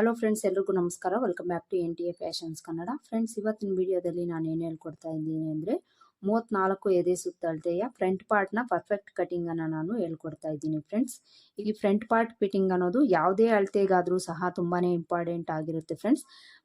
Hello friends ಎಲ್ರಿಗೂ ನಮಸ್ಕಾರ. Welcome back to N T A fashions Kannada friends ಇವತ್ತಿನ ವಿಡಿಯೋದಲ್ಲಿ ನಾನು ಏನು ಹೇಳ್ಕೊಡ್ತಾ ಇದ್ದೀನಿ ಅಂದರೆ ಮೂವತ್ತ್ನಾಲ್ಕು ಎದೆ ಸುತ್ತಳತೆಯ ಫ್ರಂಟ್ ಪಾರ್ಟ್ನ ಪರ್ಫೆಕ್ಟ್ ಕಟಿಂಗನ್ನು ನಾನು ಹೇಳ್ಕೊಡ್ತಾ ಇದ್ದೀನಿ ಫ್ರೆಂಡ್ಸ್ ಈ ಫ್ರಂಟ್ ಪಾರ್ಟ್ ಫಿಟ್ಟಿಂಗ್ ಅನ್ನೋದು ಯಾವುದೇ ಅಳತೆಗಾದರೂ ಸಹ ತುಂಬಾ ಇಂಪಾರ್ಟೆಂಟ್ ಆಗಿರುತ್ತೆ ಫ್ರೆಂಡ್ಸ್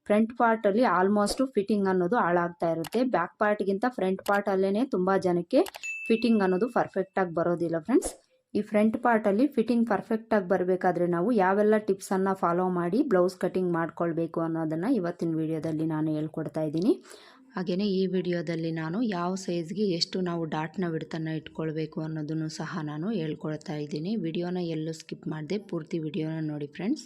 ಫ್ರಂಟ್ ಪಾರ್ಟಲ್ಲಿ ಆಲ್ಮೋಸ್ಟು ಫಿಟ್ಟಿಂಗ್ ಅನ್ನೋದು ಹಾಳಾಗ್ತಾ ಇರುತ್ತೆ. ಬ್ಯಾಕ್ ಪಾರ್ಟ್ಗಿಂತ ಫ್ರಂಟ್ ಪಾರ್ಟಲ್ಲೇ ತುಂಬ ಜನಕ್ಕೆ ಫಿಟ್ಟಿಂಗ್ ಅನ್ನೋದು ಪರ್ಫೆಕ್ಟಾಗಿ ಬರೋದಿಲ್ಲ ಫ್ರೆಂಡ್ಸ್ ಈ ಫ್ರಂಟ್ ಪಾರ್ಟಲ್ಲಿ ಫಿಟ್ಟಿಂಗ್ ಪರ್ಫೆಕ್ಟಾಗಿ ಬರಬೇಕಾದ್ರೆ ನಾವು ಯಾವೆಲ್ಲ ಟಿಪ್ಸನ್ನು ಫಾಲೋ ಮಾಡಿ ಬ್ಲೌಸ್ ಕಟಿಂಗ್ ಮಾಡ್ಕೊಳ್ಬೇಕು ಅನ್ನೋದನ್ನು ಇವತ್ತಿನ ವಿಡಿಯೋದಲ್ಲಿ ನಾನು ಹೇಳ್ಕೊಡ್ತಾ ಇದ್ದೀನಿ. ಹಾಗೆಯೇ ಈ ವಿಡಿಯೋದಲ್ಲಿ ನಾನು ಯಾವ ಸೈಜ್ಗೆ ಎಷ್ಟು ನಾವು ಡಾಟ್ನ ಬಿಡ್ತನ್ನು ಇಟ್ಕೊಳ್ಬೇಕು ಅನ್ನೋದನ್ನು ಸಹ ನಾನು ಹೇಳ್ಕೊಳ್ತಾ ಇದ್ದೀನಿ. ವಿಡಿಯೋನ ಎಲ್ಲೂ ಸ್ಕಿಪ್ ಮಾಡಿದೆ, ಪೂರ್ತಿ ವಿಡಿಯೋನ ನೋಡಿ ಫ್ರೆಂಡ್ಸ್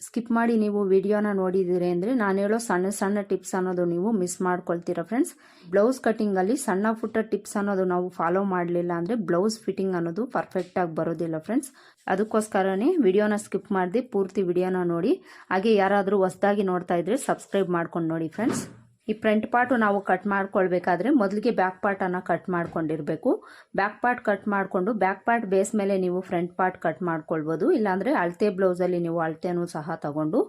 ಸ್ಕಿಪ್ ಮಾಡಿ ನೀವು ವಿಡಿಯೋನ ನೋಡಿದ್ದೀರಿ ಅಂದರೆ ನಾನು ಹೇಳೋ ಸಣ್ಣ ಸಣ್ಣ ಟಿಪ್ಸ್ ಅನ್ನೋದು ನೀವು ಮಿಸ್ ಮಾಡ್ಕೊಳ್ತೀರಾ ಫ್ರೆಂಡ್ಸ್ ಬ್ಲೌಸ್ ಕಟಿಂಗಲ್ಲಿ ಸಣ್ಣ ಪುಟ್ಟ ಟಿಪ್ಸ್ ಅನ್ನೋದು ನಾವು ಫಾಲೋ ಮಾಡಲಿಲ್ಲ ಅಂದರೆ ಬ್ಲೌಸ್ ಫಿಟ್ಟಿಂಗ್ ಅನ್ನೋದು ಪರ್ಫೆಕ್ಟಾಗಿ ಬರೋದಿಲ್ಲ ಫ್ರೆಂಡ್ಸ್ ಅದಕ್ಕೋಸ್ಕರನೇ ವಿಡಿಯೋನ ಸ್ಕಿಪ್ ಮಾಡಿದೆ ಪೂರ್ತಿ ವಿಡಿಯೋನ ನೋಡಿ. ಹಾಗೆ ಯಾರಾದರೂ ಹೊಸ್ದಾಗಿ ನೋಡ್ತಾ ಇದ್ರೆ ಸಬ್ಸ್ಕ್ರೈಬ್ ಮಾಡ್ಕೊಂಡು ನೋಡಿ ಫ್ರೆಂಡ್ಸ್ ಈ ಫ್ರಂಟ್ ಪಾರ್ಟು ನಾವು ಕಟ್ ಮಾಡ್ಕೊಳ್ಬೇಕಾದ್ರೆ ಮೊದಲಿಗೆ ಬ್ಯಾಕ್ ಪಾರ್ಟನ್ನು ಕಟ್ ಮಾಡ್ಕೊಂಡಿರಬೇಕು. ಬ್ಯಾಕ್ ಪಾರ್ಟ್ ಕಟ್ ಮಾಡಿಕೊಂಡು ಬ್ಯಾಕ್ ಪಾರ್ಟ್ ಬೇಸ್ ಮೇಲೆ ನೀವು ಫ್ರಂಟ್ ಪಾರ್ಟ್ ಕಟ್ ಮಾಡ್ಕೊಳ್ಬೋದು. ಇಲ್ಲಾಂದರೆ ಅಳತೆ ಬ್ಲೌಸಲ್ಲಿ ನೀವು ಅಳತೆನೂ ಸಹ ತಗೊಂಡು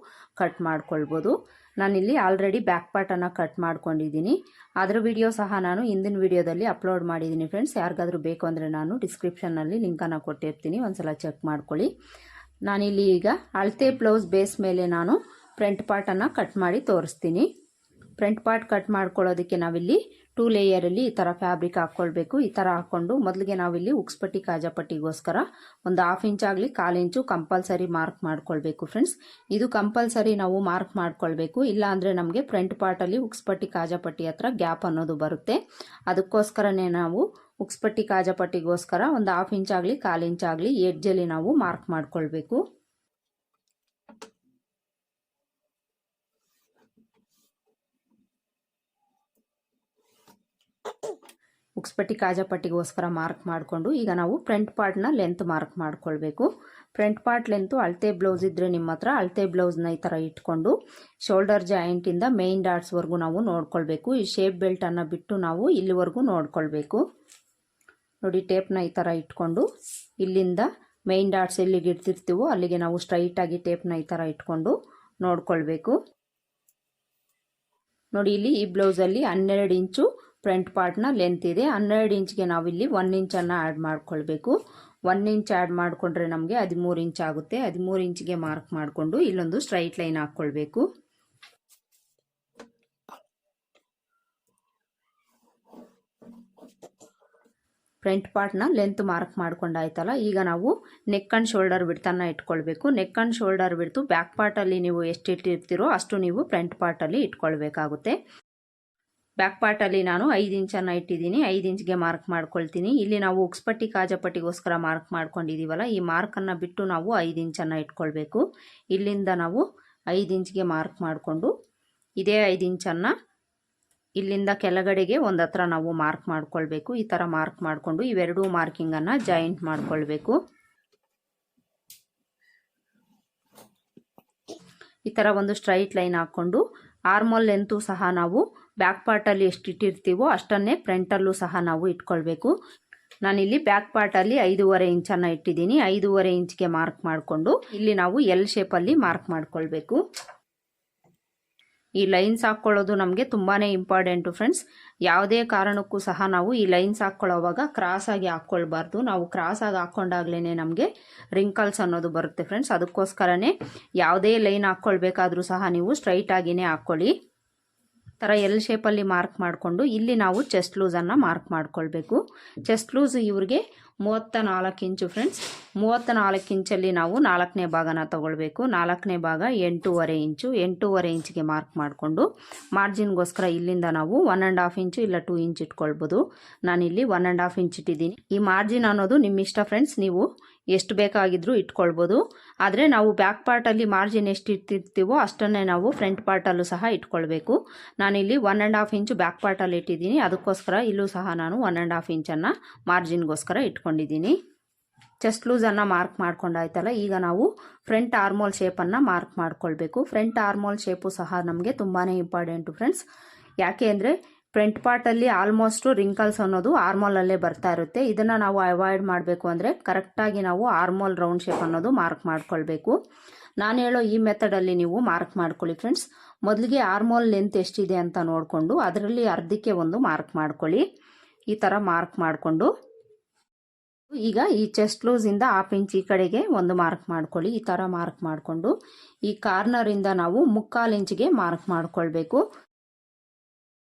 ಕಟ್ ಮಾಡ್ಕೊಳ್ಬೋದು. ನಾನಿಲ್ಲಿ ಆಲ್ರೆಡಿ ಬ್ಯಾಕ್ ಪಾರ್ಟನ್ನು ಕಟ್ ಮಾಡ್ಕೊಂಡಿದ್ದೀನಿ. ಅದರ ವಿಡಿಯೋ ಸಹ ನಾನು ಹಿಂದಿನ ವಿಡಿಯೋದಲ್ಲಿ ಅಪ್ಲೋಡ್ ಮಾಡಿದ್ದೀನಿ ಫ್ರೆಂಡ್ಸ್. ಯಾರಿಗಾದರೂ ಬೇಕು ಅಂದರೆ ನಾನು ಡಿಸ್ಕ್ರಿಪ್ಷನ್ನಲ್ಲಿ ಲಿಂಕನ್ನು ಕೊಟ್ಟಿರ್ತೀನಿ. ಒಂದ್ಸಲ ಚೆಕ್ ಮಾಡ್ಕೊಳ್ಳಿ. ನಾನಿಲ್ಲಿ ಈಗ ಅಳತೆ ಬ್ಲೌಸ್ ಬೇಸ್ ಮೇಲೆ ನಾನು ಫ್ರಂಟ್ ಪಾರ್ಟನ್ನು ಕಟ್ ಮಾಡಿ ತೋರಿಸ್ತೀನಿ. ಫ್ರಂಟ್ ಪಾರ್ಟ್ ಕಟ್ ಮಾಡ್ಕೊಳ್ಳೋದಕ್ಕೆ ನಾವಿಲ್ಲಿ ಟೂ ಲೇಯರಲ್ಲಿ ಈ ಥರ ಫ್ಯಾಬ್ರಿಕ್ ಹಾಕ್ಕೊಳ್ಬೇಕು. ಈ ಥರ ಹಾಕ್ಕೊಂಡು ಮೊದಲಿಗೆ ನಾವಿಲ್ಲಿ ಉಕ್ಸ್ಪಟ್ಟಿ ಕಾಜಾಪಟ್ಟಿಗೋಸ್ಕರ ಒಂದು ಹಾಫ್ ಇಂಚ್ ಆಗಲಿ, ಕಾಲು ಇಂಚು ಕಂಪಲ್ಸರಿ ಮಾರ್ಕ್ ಮಾಡ್ಕೊಳ್ಬೇಕು ಫ್ರೆಂಡ್ಸ್ ಇದು ಕಂಪಲ್ಸರಿ ನಾವು ಮಾರ್ಕ್ ಮಾಡ್ಕೊಳ್ಬೇಕು. ಇಲ್ಲ ಅಂದರೆ ನಮಗೆ ಫ್ರಂಟ್ ಪಾರ್ಟಲ್ಲಿ ಉಕ್ಸ್ಪಟ್ಟಿ ಕಾಜಾಪಟ್ಟಿ ಹತ್ರ ಗ್ಯಾಪ್ ಅನ್ನೋದು ಬರುತ್ತೆ. ಅದಕ್ಕೋಸ್ಕರನೇ ನಾವು ಉಕ್ಸ್ಪಟ್ಟಿ ಕಾಜಾಪಟ್ಟಿಗೋಸ್ಕರ ಒಂದು ಹಾಫ್ ಇಂಚ್ ಆಗಲಿ, ಕಾಲು ಇಂಚ್ ಆಗಲಿ ಎಡ್ಜಲ್ಲಿ ನಾವು ಮಾರ್ಕ್ ಮಾಡ್ಕೊಳ್ಬೇಕು. ಉಕ್ಸ್ಪಟ್ಟಿ ಕಾಜಾಪಟ್ಟಿಗೋಸ್ಕರ ಮಾರ್ಕ್ ಮಾಡಿಕೊಂಡು ಈಗ ನಾವು ಫ್ರಂಟ್ ಪಾರ್ಟ್ನ ಲೆಂತ್ ಮಾರ್ಕ್ ಮಾಡ್ಕೊಳ್ಬೇಕು. ಫ್ರಂಟ್ ಪಾರ್ಟ್ ಲೆಂತು ಅಳತೆ ಬ್ಲೌಸ್ ಇದ್ದರೆ ನಿಮ್ಮ ಹತ್ರ ಅಳತೆ ಬ್ಲೌಸ್ನ ಈ ಥರ ಇಟ್ಕೊಂಡು ಶೋಲ್ಡರ್ ಜಾಯಿಂಟಿಂದ ಮೇಯ್ನ್ ಡಾಟ್ಸ್ವರೆಗೂ ನಾವು ನೋಡ್ಕೊಳ್ಬೇಕು. ಈ ಶೇಪ್ ಬೆಲ್ಟನ್ನು ಬಿಟ್ಟು ನಾವು ಇಲ್ಲಿವರೆಗೂ ನೋಡ್ಕೊಳ್ಬೇಕು. ನೋಡಿ, ಟೇಪ್ನ ಈ ಥರ ಇಟ್ಕೊಂಡು ಇಲ್ಲಿಂದ ಮೇಯ್ನ್ ಡಾಟ್ಸ್ ಎಲ್ಲಿಗೆ ಇಡ್ತಿರ್ತೀವೋ ಅಲ್ಲಿಗೆ ನಾವು ಸ್ಟ್ರೈಟಾಗಿ ಟೇಪ್ನ ಈ ಥರ ಇಟ್ಕೊಂಡು ನೋಡ್ಕೊಳ್ಬೇಕು. ನೋಡಿ, ಇಲ್ಲಿ ಈ ಬ್ಲೌಸಲ್ಲಿ ಹನ್ನೆರಡು ಇಂಚು ಫ್ರಂಟ್ ಪಾರ್ಟ್ನ ಲೆಂತ್ ಇದೆ. ಹನ್ನೆರಡು ಇಂಚ್ಗೆ ನಾವಿಲ್ಲಿ ಒನ್ ಇಂಚನ್ನು ಆ್ಯಡ್ ಮಾಡ್ಕೊಳ್ಬೇಕು. ಒನ್ ಇಂಚ್ ಆ್ಯಡ್ ಮಾಡಿಕೊಂಡ್ರೆ ನಮಗೆ ಹದಿಮೂರು ಇಂಚ್ ಆಗುತ್ತೆ. ಹದಿಮೂರು ಇಂಚ್ಗೆ ಮಾರ್ಕ್ ಮಾಡಿಕೊಂಡು ಇಲ್ಲೊಂದು ಸ್ಟ್ರೈಟ್ ಲೈನ್ ಹಾಕ್ಕೊಳ್ಬೇಕು ಫ್ರಂಟ್ ಪಾರ್ಟ್ನ ಲೆಂತ್ ಮಾರ್ಕ್ ಮಾಡ್ಕೊಂಡಾಯ್ತಲ್ಲ ಈಗ ನಾವು ನೆಕ್ ಆ್ಯಂಡ್ ಶೋಲ್ಡರ್ ಬಿಡ್ತನ್ನ ಇಟ್ಕೊಳ್ಬೇಕು. ನೆಕ್ ಆ್ಯಂಡ್ ಶೋಲ್ಡರ್ ಬಿಡ್ತು ಬ್ಯಾಕ್ ಪಾರ್ಟಲ್ಲಿ ನೀವು ಎಷ್ಟು ಇಟ್ಟಿರ್ತೀರೋ ಅಷ್ಟು ನೀವು ಫ್ರಂಟ್ ಪಾರ್ಟಲ್ಲಿ ಇಟ್ಕೊಳ್ಬೇಕಾಗುತ್ತೆ. ಬ್ಯಾಕ್ ಪಾರ್ಟಲ್ಲಿ ನಾನು ಐದು ಇಂಚನ್ನು ಇಟ್ಟಿದ್ದೀನಿ. ಐದು ಇಂಚ್ಗೆ ಮಾರ್ಕ್ ಮಾಡ್ಕೊಳ್ತೀನಿ. ಇಲ್ಲಿ ನಾವು ಉಕ್ಸ್ಪಟ್ಟಿ ಕಾಜಪಟ್ಟಿಗೋಸ್ಕರ ಮಾರ್ಕ್ ಮಾಡ್ಕೊಂಡಿದ್ದೀವಲ್ಲ ಈ ಮಾರ್ಕನ್ನು ಬಿಟ್ಟು ನಾವು ಐದು ಇಂಚನ್ನು ಇಟ್ಕೊಳ್ಬೇಕು. ಇಲ್ಲಿಂದ ನಾವು ಐದು ಇಂಚ್ಗೆ ಮಾರ್ಕ್ ಮಾಡಿಕೊಂಡು ಇದೇ ಐದು ಇಂಚನ್ನು ಇಲ್ಲಿಂದ ಕೆಳಗಡೆಗೆ ಒಂದು ಹತ್ರ ನಾವು ಮಾರ್ಕ್ ಮಾಡ್ಕೊಳ್ಬೇಕು. ಈ ಥರ ಮಾರ್ಕ್ ಮಾಡಿಕೊಂಡು ಇವೆರಡೂ ಮಾರ್ಕಿಂಗನ್ನು ಜಾಯಿಂಟ್ ಮಾಡ್ಕೊಳ್ಬೇಕು. ಈ ಥರ ಒಂದು ಸ್ಟ್ರೈಟ್ ಲೈನ್ ಹಾಕ್ಕೊಂಡು ಆರ್ಮೋಲ್ ಲೆಂತು ಸಹ ನಾವು ಬ್ಯಾಕ್ ಪಾರ್ಟಲ್ಲಿ ಎಷ್ಟು ಇಟ್ಟಿರ್ತೀವೋ ಅಷ್ಟನ್ನೇ ಫ್ರಂಟಲ್ಲೂ ಸಹ ನಾವು ಇಟ್ಕೊಳ್ಬೇಕು. ನಾನಿಲ್ಲಿ ಬ್ಯಾಕ್ ಪಾರ್ಟಲ್ಲಿ ಐದೂವರೆ ಇಂಚನ್ನು ಇಟ್ಟಿದ್ದೀನಿ. ಐದೂವರೆ ಇಂಚ್ಗೆ ಮಾರ್ಕ್ ಮಾಡಿಕೊಂಡು ಇಲ್ಲಿ ನಾವು ಎಲ್ ಶೇಪಲ್ಲಿ ಮಾರ್ಕ್ ಮಾಡ್ಕೊಳ್ಬೇಕು. ಈ ಲೈನ್ಸ್ ಹಾಕ್ಕೊಳ್ಳೋದು ನಮಗೆ ತುಂಬಾ ಇಂಪಾರ್ಟೆಂಟು ಫ್ರೆಂಡ್ಸ್ ಯಾವುದೇ ಕಾರಣಕ್ಕೂ ಸಹ ನಾವು ಈ ಲೈನ್ಸ್ ಹಾಕ್ಕೊಳ್ಳೋವಾಗ ಕ್ರಾಸಾಗಿ ಹಾಕ್ಕೊಳ್ಬಾರ್ದು ನಾವು ಕ್ರಾಸಾಗಿ ಹಾಕ್ಕೊಂಡಾಗ್ಲೇ ನಮಗೆ ರಿಂಕಲ್ಸ್ ಅನ್ನೋದು ಬರುತ್ತೆ ಫ್ರೆಂಡ್ಸ್ ಅದಕ್ಕೋಸ್ಕರನೇ ಯಾವುದೇ ಲೈನ್ ಹಾಕ್ಕೊಳ್ಬೇಕಾದ್ರೂ ಸಹ ನೀವು ಸ್ಟ್ರೈಟಾಗಿಯೇ ಹಾಕ್ಕೊಳ್ಳಿ ಥರ ಎಲ್ ಶೇಪಲ್ಲಿ ಮಾರ್ಕ್ ಮಾಡಿಕೊಂಡು ಇಲ್ಲಿ ನಾವು ಚೆಸ್ಟ್ ಲೂಸನ್ನು ಮಾರ್ಕ್ ಮಾಡ್ಕೊಳ್ಬೇಕು. ಚೆಸ್ಟ್ ಲೂಸ್ ಇವ್ರಿಗೆ ಮೂವತ್ತ ನಾಲ್ಕು ಇಂಚು ಫ್ರೆಂಡ್ಸ್ ಮೂವತ್ತ ನಾಲ್ಕು ಇಂಚಲ್ಲಿ ನಾವು ನಾಲ್ಕನೇ ಭಾಗನ ತೊಗೊಳ್ಬೇಕು. ನಾಲ್ಕನೇ ಭಾಗ ಎಂಟೂವರೆ ಇಂಚು, ಎಂಟೂವರೆ ಇಂಚಿಗೆ ಮಾರ್ಕ್ ಮಾಡಿಕೊಂಡು ಮಾರ್ಜಿನ್ಗೋಸ್ಕರ ಇಲ್ಲಿಂದ ನಾವು ಒನ್ ಆ್ಯಂಡ್ ಹಾಫ್ ಇಂಚು ಇಲ್ಲ ಟೂ ಇಂಚ್ ಇಟ್ಕೊಳ್ಬೋದು. ನಾನಿಲ್ಲಿ ಒನ್ ಆ್ಯಂಡ್ ಹಾಫ್ ಇಂಚ್ ಇಟ್ಟಿದ್ದೀನಿ. ಈ ಮಾರ್ಜಿನ್ ಅನ್ನೋದು ನಿಮ್ಮ ಇಷ್ಟ ಫ್ರೆಂಡ್ಸ್ ನೀವು ಎಷ್ಟು ಬೇಕಾಗಿದ್ದರೂ ಇಟ್ಕೊಳ್ಬೋದು. ಆದರೆ ನಾವು ಬ್ಯಾಕ್ ಪಾರ್ಟಲ್ಲಿ ಮಾರ್ಜಿನ್ ಎಷ್ಟು ಇಟ್ಟಿರ್ತೀವೋ ಅಷ್ಟನ್ನೇ ನಾವು ಫ್ರಂಟ್ ಪಾರ್ಟಲ್ಲೂ ಸಹ ಇಟ್ಕೊಳ್ಬೇಕು. ನಾನಿಲ್ಲಿ one and half inch back ಪಾರ್ಟಲ್ಲಿ ಇಟ್ಟಿದ್ದೀನಿ. ಅದಕ್ಕೋಸ್ಕರ ಇಲ್ಲೂ ಸಹ ನಾನು ಒನ್ ಆ್ಯಂಡ್ ಹಾಫ್ ಇಂಚನ್ನು ಮಾರ್ಜಿನ್ಗೋಸ್ಕರ ಇಟ್ಕೊಂಡಿದ್ದೀನಿ. ಚೆಸ್ಟ್ ಲೂಸನ್ನು ಮಾರ್ಕ್ ಮಾಡ್ಕೊಂಡಾಯ್ತಲ್ಲ, ಈಗ ನಾವು ಫ್ರಂಟ್ ಆರ್ಮೋಲ್ ಶೇಪನ್ನು ಮಾರ್ಕ್ ಮಾಡ್ಕೊಳ್ಬೇಕು. ಫ್ರಂಟ್ ಆರ್ಮೋಲ್ ಶೇಪು ಸಹ ನಮಗೆ ತುಂಬಾ ಇಂಪಾರ್ಟೆಂಟು ಫ್ರೆಂಡ್ಸ್ ಯಾಕೆ ಅಂದರೆ ಫ್ರಂಟ್ ಪಾರ್ಟಲ್ಲಿ ಆಲ್ಮೋಸ್ಟು ರಿಂಕಲ್ಸ್ ಅನ್ನೋದು ಆರ್ಮೋಲಲ್ಲೇ ಬರ್ತಾ ಇರುತ್ತೆ. ಇದನ್ನು ನಾವು ಅವಾಯ್ಡ್ ಮಾಡಬೇಕು ಅಂದರೆ ಕರೆಕ್ಟಾಗಿ ನಾವು ಆರ್ಮೋಲ್ ರೌಂಡ್ ಶೇಪ್ ಅನ್ನೋದು ಮಾರ್ಕ್ ಮಾಡ್ಕೊಳ್ಬೇಕು. ನಾನು ಹೇಳೋ ಈ ಮೆಥಡಲ್ಲಿ ನೀವು ಮಾರ್ಕ್ ಮಾಡ್ಕೊಳ್ಳಿ ಫ್ರೆಂಡ್ಸ್. ಮೊದಲಿಗೆ ಆರ್ಮೋಲ್ ಲೆಂತ್ ಎಷ್ಟಿದೆ ಅಂತ ನೋಡಿಕೊಂಡು ಅದರಲ್ಲಿ ಅರ್ಧಕ್ಕೆ ಒಂದು ಮಾರ್ಕ್ ಮಾಡ್ಕೊಳ್ಳಿ. ಈ ಥರ ಮಾರ್ಕ್ ಮಾಡಿಕೊಂಡು ಈಗ ಈ ಚೆಸ್ಟ್ ಲೂಸಿಂದ ಹಾಫ್ ಇಂಚ್ ಈ ಕಡೆಗೆ ಒಂದು ಮಾರ್ಕ್ ಮಾಡ್ಕೊಳ್ಳಿ. ಈ ಥರ ಮಾರ್ಕ್ ಮಾಡಿಕೊಂಡು ಈ ಕಾರ್ನರಿಂದ ನಾವು ಮುಕ್ಕಾಲು ಇಂಚಿಗೆ ಮಾರ್ಕ್ ಮಾಡ್ಕೊಳ್ಬೇಕು.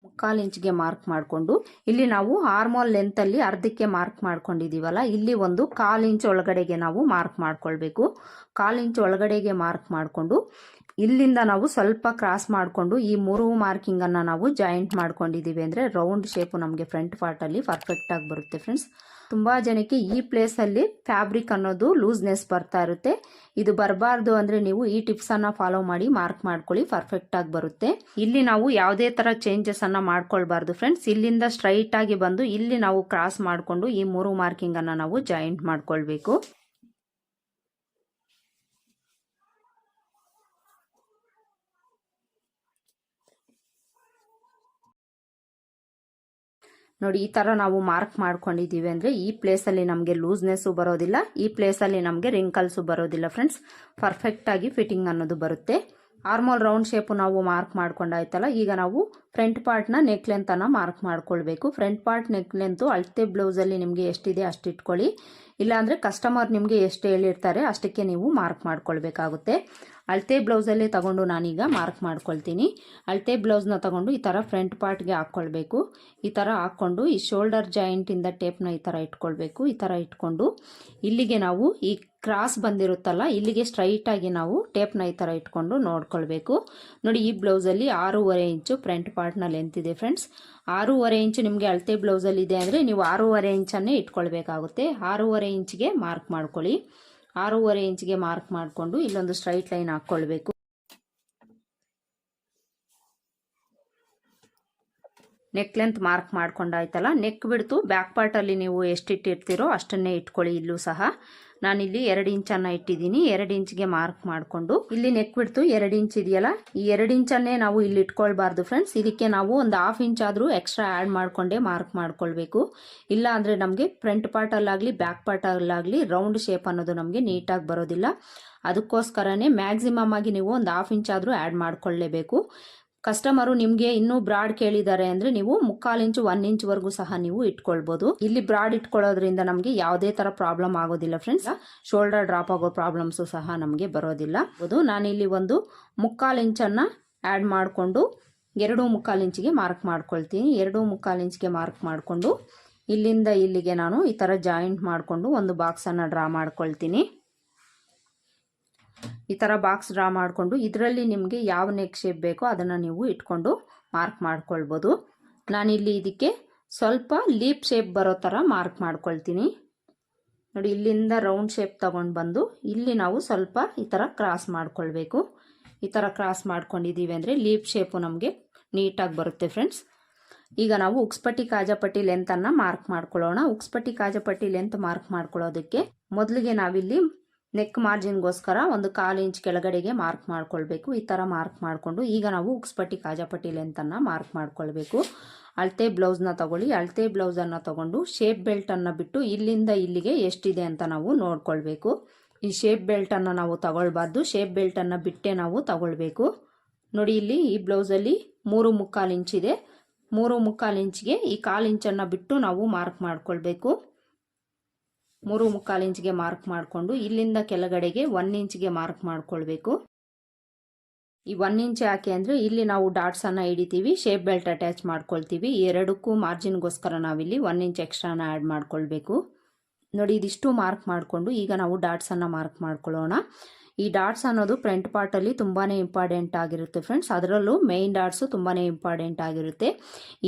ಮುಕ್ಕಾಲು ಇಂಚ್ಗೆ ಮಾರ್ಕ್ ಮಾಡಿಕೊಂಡು, ಇಲ್ಲಿ ನಾವು ಹಾರ್ಮೋಲ್ ಲೆಂತಲ್ಲಿ ಅರ್ಧಕ್ಕೆ ಮಾರ್ಕ್ ಮಾಡ್ಕೊಂಡಿದೀವಲ್ಲ, ಇಲ್ಲಿ ಒಂದು ಕಾಲು ಇಂಚ್ ಒಳಗಡೆಗೆ ನಾವು ಮಾರ್ಕ್ ಮಾಡ್ಕೊಳ್ಬೇಕು. ಕಾಲು ಇಂಚ್ ಒಳಗಡೆಗೆ ಮಾರ್ಕ್ ಮಾಡಿಕೊಂಡು, ಇಲ್ಲಿಂದ ನಾವು ಸ್ವಲ್ಪ ಕ್ರಾಸ್ ಮಾಡಿಕೊಂಡು ಈ ಮೂರು ಮಾರ್ಕಿಂಗನ್ನು ನಾವು ಜಾಯಿಂಟ್ ಮಾಡ್ಕೊಂಡಿದ್ದೀವಿ ಅಂದರೆ ರೌಂಡ್ ಶೇಪು ನಮಗೆ ಫ್ರಂಟ್ ಪಾರ್ಟಲ್ಲಿ ಪರ್ಫೆಕ್ಟಾಗಿ ಬರುತ್ತೆ ಫ್ರೆಂಡ್ಸ್ ತುಂಬ ಜನಕ್ಕೆ ಈ ಪ್ಲೇಸಲ್ಲಿ ಫ್ಯಾಬ್ರಿಕ್ ಅನ್ನೋದು ಲೂಸ್ನೆಸ್ ಬರ್ತಾ ಇರುತ್ತೆ. ಇದು ಬರಬಾರ್ದು ಅಂದರೆ ನೀವು ಈ ಟಿಪ್ಸನ್ನು ಫಾಲೋ ಮಾಡಿ ಮಾರ್ಕ್ ಮಾಡ್ಕೊಳ್ಳಿ ಪರ್ಫೆಕ್ಟಾಗಿ ಬರುತ್ತೆ. ಇಲ್ಲಿ ನಾವು ಯಾವುದೇ ಥರ ಚೇಂಜಸನ್ನು ಮಾಡ್ಕೊಳ್ಬಾರ್ದು ಫ್ರೆಂಡ್ಸ್ ಇಲ್ಲಿಂದ ಸ್ಟ್ರೈಟ್ ಆಗಿ ಬಂದು ಇಲ್ಲಿ ನಾವು ಕ್ರಾಸ್ ಮಾಡಿಕೊಂಡು ಈ ಮೂರು ಮಾರ್ಕಿಂಗನ್ನು ನಾವು ಜಾಯಿಂಟ್ ಮಾಡ್ಕೊಳ್ಬೇಕು. ನೋಡಿ, ಈ ಥರ ನಾವು ಮಾರ್ಕ್ ಮಾಡ್ಕೊಂಡಿದೀವಿ ಅಂದರೆ ಈ ಪ್ಲೇಸಲ್ಲಿ ನಮಗೆ ಲೂಸ್ನೆಸ್ಸು ಬರೋದಿಲ್ಲ. ಈ ಪ್ಲೇಸಲ್ಲಿ ನಮಗೆ ರಿಂಕಲ್ಸು ಬರೋದಿಲ್ಲ ಫ್ರೆಂಡ್ಸ್ ಪರ್ಫೆಕ್ಟಾಗಿ ಫಿಟ್ಟಿಂಗ್ ಅನ್ನೋದು ಬರುತ್ತೆ. ಆರ್ಮೋಲ್ ರೌಂಡ್ ಶೇಪು ನಾವು ಮಾರ್ಕ್ ಮಾಡ್ಕೊಂಡಾಯ್ತಲ್ಲ, ಈಗ ನಾವು ಫ್ರಂಟ್ ಪಾರ್ಟ್ನ ನೆಕ್ ಲೆಂತನ್ನು ಮಾರ್ಕ್ ಮಾಡ್ಕೊಳ್ಬೇಕು. ಫ್ರಂಟ್ ಪಾರ್ಟ್ ನೆಕ್ ಲೆಂತು ಅಳತೆ ಬ್ಲೌಸಲ್ಲಿ ನಿಮಗೆ ಎಷ್ಟಿದೆ ಅಷ್ಟು ಇಟ್ಕೊಳ್ಳಿ. ಇಲ್ಲಾಂದರೆ ಕಸ್ಟಮರ್ ನಿಮಗೆ ಎಷ್ಟು ಹೇಳಿರ್ತಾರೆ ಅಷ್ಟಕ್ಕೆ ನೀವು ಮಾರ್ಕ್ ಮಾಡ್ಕೊಳ್ಬೇಕಾಗುತ್ತೆ. ಅಳತೆ ಬ್ಲೌಸಲ್ಲೇ ತಗೊಂಡು ನಾನೀಗ ಮಾರ್ಕ್ ಮಾಡ್ಕೊಳ್ತೀನಿ. ಅಳತೆ ಬ್ಲೌಸ್ನ ತಗೊಂಡು ಈ ಥರ ಫ್ರಂಟ್ ಪಾರ್ಟ್ಗೆ ಹಾಕ್ಕೊಳ್ಬೇಕು ಈ ಥರ ಹಾಕ್ಕೊಂಡು ಈ ಶೋಲ್ಡರ್ ಜಾಯಿಂಟಿಂದ ಟೇಪ್ನ ಈ ಥರ ಇಟ್ಕೊಳ್ಬೇಕು. ಈ ಥರ ಇಟ್ಕೊಂಡು ಇಲ್ಲಿಗೆ ನಾವು ಈ ಕ್ರಾಸ್ ಬಂದಿರುತ್ತಲ್ಲ, ಇಲ್ಲಿಗೆ ಸ್ಟ್ರೈಟಾಗಿ ನಾವು ಟೇಪ್ನ ಈ ಥರ ಇಟ್ಕೊಂಡು ನೋಡ್ಕೊಳ್ಬೇಕು. ನೋಡಿ ಈ ಬ್ಲೌಸಲ್ಲಿ ಆರೂವರೆ ಇಂಚು ಫ್ರಂಟ್ ಪಾರ್ಟ್ನ ಲೆಂತ್ ಇದೆ ಫ್ರೆಂಡ್ಸ್ ಆರೂವರೆ ಇಂಚು ನಿಮಗೆ ಅಳತೆ ಬ್ಲೌಸಲ್ಲಿ ಇದೆ ಅಂದರೆ ನೀವು ಆರೂವರೆ ಇಂಚನ್ನೇ ಇಟ್ಕೊಳ್ಬೇಕಾಗುತ್ತೆ. ಆರೂವರೆ ಇಂಚಿಗೆ ಮಾರ್ಕ್ ಮಾಡ್ಕೊಳ್ಳಿ. ಆರೂವರೆ ಇಂಚಿಗೆ ಮಾರ್ಕ್ ಮಾಡಿಕೊಂಡು ಇಲ್ಲೊಂದು ಸ್ಟ್ರೈಟ್ ಲೈನ್ ಹಾಕ್ಕೊಳ್ಬೇಕು. ನೆಕ್ ಲೆಂತ್ ಮಾರ್ಕ್ ಮಾಡ್ಕೊಂಡಾಯ್ತಲ್ಲ? ನೆಕ್ ಬಿಡ್ತು. ಬ್ಯಾಕ್ ಪಾರ್ಟಲ್ಲಿ ನೀವು ಎಷ್ಟಿಟ್ಟಿರ್ತೀರೋ ಅಷ್ಟನ್ನೇ ಇಟ್ಕೊಳ್ಳಿ ಇಲ್ಲೂ ಸಹ. ನಾನಿಲ್ಲಿ ಎರಡು ಇಂಚನ್ನು ಇಟ್ಟಿದ್ದೀನಿ. ಎರಡು ಇಂಚ್ಗೆ ಮಾರ್ಕ್ ಮಾಡಿಕೊಂಡು ಇಲ್ಲಿ ನೆಕ್ ಬಿಡ್ತು ಎರಡು ಇಂಚ್ ಇದೆಯಲ್ಲ? ಈ ಎರಡು ಇಂಚನ್ನೇ ನಾವು ಇಲ್ಲಿ ಇಟ್ಕೊಳ್ಬಾರ್ದು ಫ್ರೆಂಡ್ಸ್ ಇದಕ್ಕೆ ನಾವು ಒಂದು ಹಾಫ್ ಇಂಚ್ ಆದರೂ ಎಕ್ಸ್ಟ್ರಾ ಆ್ಯಡ್ ಮಾಡಿಕೊಂಡೇ ಮಾರ್ಕ್ ಮಾಡ್ಕೊಳ್ಬೇಕು. ಇಲ್ಲ ಅಂದರೆ ನಮಗೆ ಫ್ರಂಟ್ ಪಾರ್ಟಲ್ಲಾಗಲಿ ಬ್ಯಾಕ್ ಪಾರ್ಟಲ್ಲಾಗಲಿ ರೌಂಡ್ ಶೇಪ್ ಅನ್ನೋದು ನಮಗೆ ನೀಟಾಗಿ ಬರೋದಿಲ್ಲ. ಅದಕ್ಕೋಸ್ಕರನೇ ಮ್ಯಾಕ್ಸಿಮಮ್ ಆಗಿ ನೀವು ಒಂದು ಹಾಫ್ ಇಂಚ್ ಆದರೂ ಆ್ಯಡ್ ಮಾಡ್ಕೊಳ್ಳೇಬೇಕು ಕಸ್ಟಮರು ನಿಮಗೆ ಇನ್ನೂ ಬ್ರಾಡ್ ಕೇಳಿದ್ದಾರೆ ಅಂದರೆ ನೀವು ಮುಕ್ಕಾಲು ಇಂಚು, ಒನ್ ಇಂಚ್ವರೆಗೂ ಸಹ ನೀವು ಇಟ್ಕೊಳ್ಬೋದು. ಇಲ್ಲಿ ಬ್ರಾಡ್ ಇಟ್ಕೊಳ್ಳೋದ್ರಿಂದ ನಮಗೆ ಯಾವುದೇ ಥರ ಪ್ರಾಬ್ಲಮ್ ಆಗೋದಿಲ್ಲ ಫ್ರೆಂಡ್ಸ್ ಶೋಲ್ಡರ್ ಡ್ರಾಪ್ ಆಗೋ ಪ್ರಾಬ್ಲಮ್ಸು ಸಹ ನಮಗೆ ಬರೋದಿಲ್ಲ. ಅದು ನಾನಿಲ್ಲಿ ಒಂದು ಮುಕ್ಕಾಲು ಇಂಚನ್ನು ಆ್ಯಡ್ ಮಾಡಿಕೊಂಡು ಎರಡು ಮುಕ್ಕಾಲು ಇಂಚಿಗೆ ಮಾರ್ಕ್ ಮಾಡ್ಕೊಳ್ತೀನಿ. ಎರಡು ಮುಕ್ಕಾಲು ಇಂಚಿಗೆ ಮಾರ್ಕ್ ಮಾಡಿಕೊಂಡು ಇಲ್ಲಿಂದ ಇಲ್ಲಿಗೆ ನಾನು ಈ ಥರ ಜಾಯಿಂಟ್ ಮಾಡಿಕೊಂಡು ಒಂದು ಬಾಕ್ಸನ್ನು ಡ್ರಾ ಮಾಡ್ಕೊಳ್ತೀನಿ. ಈ ಥರ ಬಾಕ್ಸ್ ಡ್ರಾ ಮಾಡಿಕೊಂಡು ಇದರಲ್ಲಿ ನಿಮಗೆ ಯಾವ ನೆಕ್ ಶೇಪ್ ಬೇಕೋ ಅದನ್ನು ನೀವು ಇಟ್ಕೊಂಡು ಮಾರ್ಕ್ ಮಾಡ್ಕೊಳ್ಬೋದು. ನಾನಿಲ್ಲಿ ಇದಕ್ಕೆ ಸ್ವಲ್ಪ ಲೀಪ್ ಶೇಪ್ ಬರೋ ಥರ ಮಾರ್ಕ್ ಮಾಡ್ಕೊಳ್ತೀನಿ. ನೋಡಿ, ಇಲ್ಲಿಂದ ರೌಂಡ್ ಶೇಪ್ ತೊಗೊಂಡು ಬಂದು ಇಲ್ಲಿ ನಾವು ಸ್ವಲ್ಪ ಈ ಥರ ಕ್ರಾಸ್ ಮಾಡ್ಕೊಳ್ಬೇಕು. ಈ ಥರ ಕ್ರಾಸ್ ಮಾಡ್ಕೊಂಡಿದ್ದೀವಿ ಅಂದರೆ ಲೀಪ್ ಶೇಪು ನಮಗೆ ನೀಟಾಗಿ ಬರುತ್ತೆ ಫ್ರೆಂಡ್ಸ್ ಈಗ ನಾವು ಉಕ್ಸ್ಪಟ್ಟಿ ಕಾಜಪಟ್ಟಿ ಲೆಂತನ್ನು ಮಾರ್ಕ್ ಮಾಡ್ಕೊಳ್ಳೋಣ. ಉಕ್ಸ್ಪಟ್ಟಿ ಕಾಜಪಟ್ಟಿ ಲೆಂತ್ ಮಾರ್ಕ್ ಮಾಡ್ಕೊಳ್ಳೋದಕ್ಕೆ ಮೊದಲಿಗೆ ನಾವಿಲ್ಲಿ ನೆಕ್ ಮಾರ್ಜಿನ್ಗೋಸ್ಕರ ಒಂದು ಕಾಲು ಇಂಚ್ ಕೆಳಗಡೆಗೆ ಮಾರ್ಕ್ ಮಾಡ್ಕೊಳ್ಬೇಕು. ಈ ಥರ ಮಾರ್ಕ್ ಮಾಡಿಕೊಂಡು ಈಗ ನಾವು ಉಕ್ಸ್ಪಟ್ಟಿ ಕಾಜಾಪಟ್ಟಿ ಲೆಂತನ್ನು ಮಾರ್ಕ್ ಮಾಡ್ಕೊಳ್ಬೇಕು. ಅಳತೆ ಬ್ಲೌಸ್ನ ತಗೊಳ್ಳಿ. ಅಳತೆ ಬ್ಲೌಸನ್ನು ತಗೊಂಡು ಶೇಪ್ ಬೆಲ್ಟನ್ನು ಬಿಟ್ಟು ಇಲ್ಲಿಂದ ಇಲ್ಲಿಗೆ ಎಷ್ಟಿದೆ ಅಂತ ನಾವು ನೋಡ್ಕೊಳ್ಬೇಕು. ಈ ಶೇಪ್ ಬೆಲ್ಟನ್ನು ನಾವು ತಗೊಳ್ಬಾರ್ದು. ಶೇಪ್ ಬೆಲ್ಟನ್ನು ಬಿಟ್ಟೆ ನಾವು ತಗೊಳ್ಬೇಕು. ನೋಡಿ ಇಲ್ಲಿ ಈ ಬ್ಲೌಸಲ್ಲಿ ಮೂರು ಮುಕ್ಕಾಲು ಇಂಚಿದೆ. ಮೂರು ಮುಕ್ಕಾಲು ಇಂಚಿಗೆ ಈ ಕಾಲು ಇಂಚನ್ನು ಬಿಟ್ಟು ನಾವು ಮಾರ್ಕ್ ಮಾಡ್ಕೊಳ್ಬೇಕು. ಮೂರು ಮುಕ್ಕಾಲು ಇಂಚ್ಗೆ ಮಾರ್ಕ್ ಮಾಡಿಕೊಂಡು ಇಲ್ಲಿಂದ ಕೆಳಗಡೆಗೆ ಒನ್ ಇಂಚ್ಗೆ ಮಾರ್ಕ್ ಮಾಡಿಕೊಳ್ಬೇಕು. ಈ ಒನ್ ಇಂಚ್ ಯಾಕೆ ಅಂದರೆ ಇಲ್ಲಿ ನಾವು ಡಾಟ್ಸನ್ನು ಹಿಡಿತೀವಿ, ಶೇಪ್ ಬೆಲ್ಟ್ ಅಟ್ಯಾಚ್ ಮಾಡ್ಕೊಳ್ತೀವಿ. ಎರಡಕ್ಕೂ ಮಾರ್ಜಿನ್ಗೋಸ್ಕರ ನಾವಿಲ್ಲಿ ಒನ್ ಇಂಚ್ ಎಕ್ಸ್ಟ್ರಾನ ಆ್ಯಡ್ ಮಾಡ್ಕೊಳ್ಬೇಕು. ನೋಡಿ, ಇದಿಷ್ಟು ಮಾರ್ಕ್ ಮಾಡಿಕೊಂಡು ಈಗ ನಾವು ಡಾಟ್ಸನ್ನು ಮಾರ್ಕ್ ಮಾಡ್ಕೊಳ್ಳೋಣ. ಈ ಡಾಟ್ಸ್ ಅನ್ನೋದು ಫ್ರಂಟ್ ಪಾರ್ಟಲ್ಲಿ ತುಂಬಾ ಇಂಪಾರ್ಟೆಂಟ್ ಆಗಿರುತ್ತೆ ಫ್ರೆಂಡ್ಸ್ ಅದರಲ್ಲೂ ಮೇಯ್ನ್ ಡಾಟ್ಸು ತುಂಬಾ ಇಂಪಾರ್ಟೆಂಟ್ ಆಗಿರುತ್ತೆ.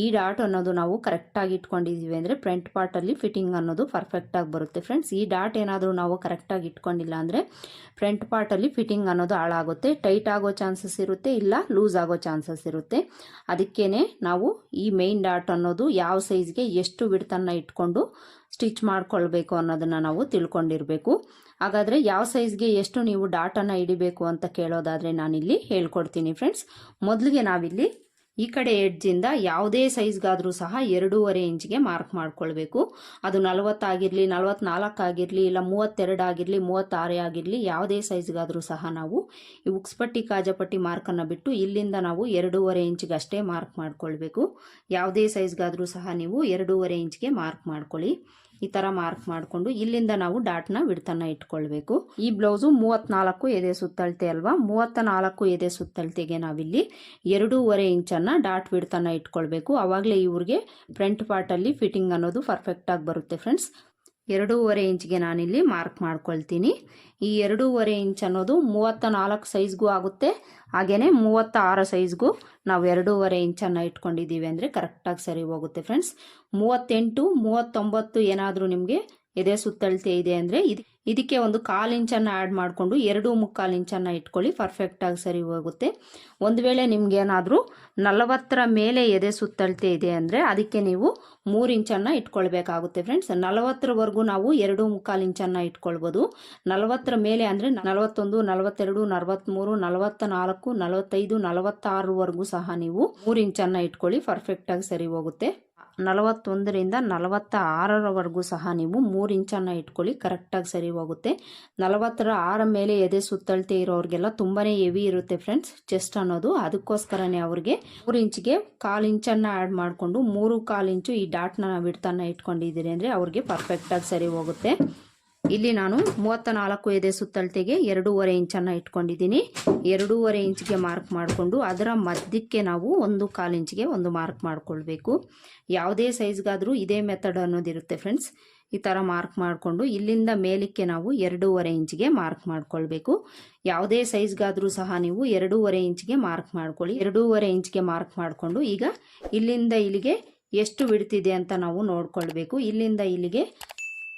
ಈ ಡಾಟ್ ಅನ್ನೋದು ನಾವು ಕರೆಕ್ಟಾಗಿ ಇಟ್ಕೊಂಡಿದ್ದೀವಿ ಅಂದರೆ ಫ್ರಂಟ್ ಪಾರ್ಟಲ್ಲಿ ಫಿಟ್ಟಿಂಗ್ ಅನ್ನೋದು ಪರ್ಫೆಕ್ಟಾಗಿ ಬರುತ್ತೆ ಫ್ರೆಂಡ್ಸ್ ಈ ಡಾಟ್ ಏನಾದರೂ ನಾವು ಕರೆಕ್ಟಾಗಿ ಇಟ್ಕೊಂಡಿಲ್ಲ ಅಂದರೆ ಫ್ರಂಟ್ ಪಾರ್ಟಲ್ಲಿ ಫಿಟ್ಟಿಂಗ್ ಅನ್ನೋದು ಹಾಳಾಗುತ್ತೆ. ಟೈಟ್ ಆಗೋ ಚಾನ್ಸಸ್ ಇರುತ್ತೆ, ಇಲ್ಲ ಲೂಸ್ ಆಗೋ ಚಾನ್ಸಸ್ ಇರುತ್ತೆ. ಅದಕ್ಕೇ ನಾವು ಈ ಮೇಯ್ನ್ ಡಾಟ್ ಅನ್ನೋದು ಯಾವ ಸೈಜ್ಗೆ ಎಷ್ಟು ಬಿಡ್ತನ್ನು ಇಟ್ಕೊಂಡು ಸ್ಟಿಚ್ ಮಾಡ್ಕೊಳ್ಬೇಕು ಅನ್ನೋದನ್ನು ನಾವು ತಿಳ್ಕೊಂಡಿರಬೇಕು. ಹಾಗಾದರೆ ಯಾವ ಸೈಜ್ಗೆ ಎಷ್ಟು ನೀವು ಡಾಟನ್ನು ಹಿಡಿಬೇಕು ಅಂತ ಕೇಳೋದಾದರೆ ನಾನಿಲ್ಲಿ ಹೇಳ್ಕೊಡ್ತೀನಿ ಫ್ರೆಂಡ್ಸ್ ಮೊದಲಿಗೆ ನಾವಿಲ್ಲಿ ಈ ಕಡೆ ಎಡ್ಜಿಂದ ಯಾವುದೇ ಸೈಜ್ಗಾದರೂ ಸಹ ಎರಡೂವರೆ ಇಂಚ್ಗೆ ಮಾರ್ಕ್ ಮಾಡ್ಕೊಳ್ಬೇಕು. ಅದು ನಲವತ್ತಾಗಿರಲಿ ಆಗಿರಲಿ ಇಲ್ಲ ಮೂವತ್ತೆರಡು ಆಗಿರಲಿ, ಮೂವತ್ತಾರೇ ಆಗಿರಲಿ, ಯಾವುದೇ ಸೈಜ್ಗಾದರೂ ಸಹ ನಾವು ಈ ಉಕ್ಸ್ಪಟ್ಟಿ ಕಾಜಪಟ್ಟಿ ಮಾರ್ಕನ್ನು ಬಿಟ್ಟು ಇಲ್ಲಿಂದ ನಾವು ಎರಡೂವರೆ ಇಂಚ್ಗೆ ಅಷ್ಟೇ ಮಾರ್ಕ್ ಮಾಡ್ಕೊಳ್ಬೇಕು. ಯಾವುದೇ ಸೈಜ್ಗಾದರೂ ಸಹ ನೀವು ಎರಡೂವರೆ ಇಂಚಿಗೆ ಮಾರ್ಕ್ ಮಾಡ್ಕೊಳ್ಳಿ. ಈ ಥರ ಮಾರ್ಕ್ ಮಾಡಿಕೊಂಡು ಇಲ್ಲಿಂದ ನಾವು ಡಾಟ್ನ ವಿಡ್ತನ್ನ ಇಟ್ಕೊಳ್ಬೇಕು. ಈ ಬ್ಲೌಸು ಮೂವತ್ನಾಲ್ಕು ಎದೆ ಸುತ್ತಳತೆ ಅಲ್ವಾ? ಮೂವತ್ತ ನಾಲ್ಕು ಎದೆ ಸುತ್ತಳತೆಗೆ ನಾವಿಲ್ಲಿ ಎರಡೂವರೆ ಇಂಚನ್ನು ಡಾಟ್ ವಿಡ್ತನ್ನ ಇಟ್ಕೊಳ್ಬೇಕು. ಆವಾಗಲೇ ಇವ್ರಿಗೆ ಫ್ರಂಟ್ ಪಾರ್ಟಲ್ಲಿ ಫಿಟ್ಟಿಂಗ್ ಅನ್ನೋದು ಪರ್ಫೆಕ್ಟಾಗಿ ಬರುತ್ತೆ ಫ್ರೆಂಡ್ಸ್ ಎರಡೂವರೆ ಇಂಚ್ಗೆ ನಾನಿಲ್ಲಿ ಮಾರ್ಕ್ ಮಾಡ್ಕೊಳ್ತೀನಿ. ಈ ಎರಡೂವರೆ ಇಂಚ್ ಅನ್ನೋದು ಮೂವತ್ತ ನಾಲ್ಕು ಸೈಜ್ಗೂ ಆಗುತ್ತೆ. ಹಾಗೆಯೇ ಮೂವತ್ತ ಆರು ಸೈಜ್ಗೂ ನಾವು ಎರಡೂವರೆ ಇಂಚನ್ನು ಇಟ್ಕೊಂಡಿದ್ದೀವಿ ಅಂದರೆ ಕರೆಕ್ಟಾಗಿ ಸರಿ ಹೋಗುತ್ತೆ ಫ್ರೆಂಡ್ಸ್. ಮೂವತ್ತೆಂಟು, ಮೂವತ್ತೊಂಬತ್ತು ಏನಾದರೂ ನಿಮಗೆ ಎದೆ ಸುತ್ತಳತೆ ಇದೆ ಅಂದರೆ ಇದು, ಇದಕ್ಕೆ ಒಂದು ಕಾಲು ಇಂಚನ್ನು ಆ್ಯಡ್ ಮಾಡಿಕೊಂಡು ಎರಡು ಮುಕ್ಕಾಲು ಇಂಚನ್ನ ಇಟ್ಕೊಳ್ಳಿ ಪರ್ಫೆಕ್ಟಾಗಿ ಸರಿ ಹೋಗುತ್ತೆ. ಒಂದು ವೇಳೆ ನಿಮಗೇನಾದರೂ ನಲವತ್ತರ ಮೇಲೆ ಎದೆ ಸುತ್ತಳತೆ ಇದೆ ಅಂದರೆ ಅದಕ್ಕೆ ನೀವು ಮೂರು ಇಂಚನ್ನು ಇಟ್ಕೊಳ್ಬೇಕಾಗುತ್ತೆ ಫ್ರೆಂಡ್ಸ್ ನಲವತ್ತರವರೆಗೂ ನಾವು ಎರಡು ಮುಕ್ಕಾಲು ಇಂಚನ್ನ ಇಟ್ಕೊಳ್ಬೋದು. ನಲವತ್ತರ ಮೇಲೆ ಅಂದರೆ ನಲವತ್ತೊಂದು, ನಲವತ್ತೆರಡು, ನಲವತ್ತ್ಮೂರು ನಲವತ್ತ ನಾಲ್ಕು ನಲವತ್ತೈದು ನಲವತ್ತಾರವರೆಗೂ ಸಹ ನೀವು ಮೂರು ಇಂಚನ್ನು ಇಟ್ಕೊಳ್ಳಿ ಪರ್ಫೆಕ್ಟಾಗಿ ಸರಿ ಹೋಗುತ್ತೆ. ನಲವತ್ತೊಂದರಿಂದ ನಲವತ್ತ ಆರರವರೆಗೂ ಸಹ ನೀವು ಮೂರು ಇಂಚನ್ನು ಇಟ್ಕೊಳ್ಳಿ, ಕರೆಕ್ಟಾಗಿ ಸರಿ ಹೋಗುತ್ತೆ ನಲವತ್ತರ ಆರ ಮೇಲೆ ಎದೆ ಸುತ್ತಳತೆ ಇರೋರಿಗೆಲ್ಲ ತುಂಬಾ ಹೆವಿ ಇರುತ್ತೆ ಫ್ರೆಂಡ್ಸ್, ಚೆಸ್ಟ್ ಅನ್ನೋದು. ಅದಕ್ಕೋಸ್ಕರನೇ ಅವ್ರಿಗೆ ಮೂರು ಇಂಚಿಗೆ ಕಾಲು ಇಂಚನ್ನು ಆ್ಯಡ್ ಮಾಡಿಕೊಂಡು ಮೂರು ಕಾಲು ಇಂಚು ಈ ಡಾಟ್ನ ಬಿಡ್ತನ್ನ ಇಟ್ಕೊಂಡಿದ್ದೀರಿ ಅಂದರೆ ಅವ್ರಿಗೆ ಪರ್ಫೆಕ್ಟಾಗಿ ಸರಿ ಹೋಗುತ್ತೆ ಇಲ್ಲಿ ನಾನು ಮೂವತ್ತ ನಾಲ್ಕು ಎದೆ ಸುತ್ತಳತೆಗೆ ಎರಡೂವರೆ ಇಂಚನ್ನು ಇಟ್ಕೊಂಡಿದ್ದೀನಿ. ಎರಡೂವರೆ ಇಂಚಿಗೆ ಮಾರ್ಕ್ ಮಾಡಿಕೊಂಡು ಅದರ ಮಧ್ಯಕ್ಕೆ ನಾವು ಒಂದು ಕಾಲು ಇಂಚಿಗೆ ಒಂದು ಮಾರ್ಕ್ ಮಾಡಿಕೊಳ್ಬೇಕು. ಯಾವುದೇ ಸೈಜ್ಗಾದರೂ ಇದೇ ಮೆಥಡ್ ಅನ್ನೋದಿರುತ್ತೆ ಫ್ರೆಂಡ್ಸ್. ಈ ಥರ ಮಾರ್ಕ್ ಮಾಡಿಕೊಂಡು ಇಲ್ಲಿಂದ ಮೇಲಕ್ಕೆ ನಾವು ಎರಡೂವರೆ ಇಂಚಿಗೆ ಮಾರ್ಕ್ ಮಾಡಿಕೊಳ್ಬೇಕು. ಯಾವುದೇ ಸೈಜ್ಗಾದರೂ ಸಹ ನೀವು ಎರಡೂವರೆ ಇಂಚಿಗೆ ಮಾರ್ಕ್ ಮಾಡ್ಕೊಳ್ಳಿ. ಎರಡೂವರೆ ಇಂಚಿಗೆ ಮಾರ್ಕ್ ಮಾಡಿಕೊಂಡು ಈಗ ಇಲ್ಲಿಂದ ಇಲ್ಲಿಗೆ ಎಷ್ಟು ಬಿಡ್ತಿದೆ ಅಂತ ನಾವು ನೋಡ್ಕೊಳ್ಬೇಕು. ಇಲ್ಲಿಂದ ಇಲ್ಲಿಗೆ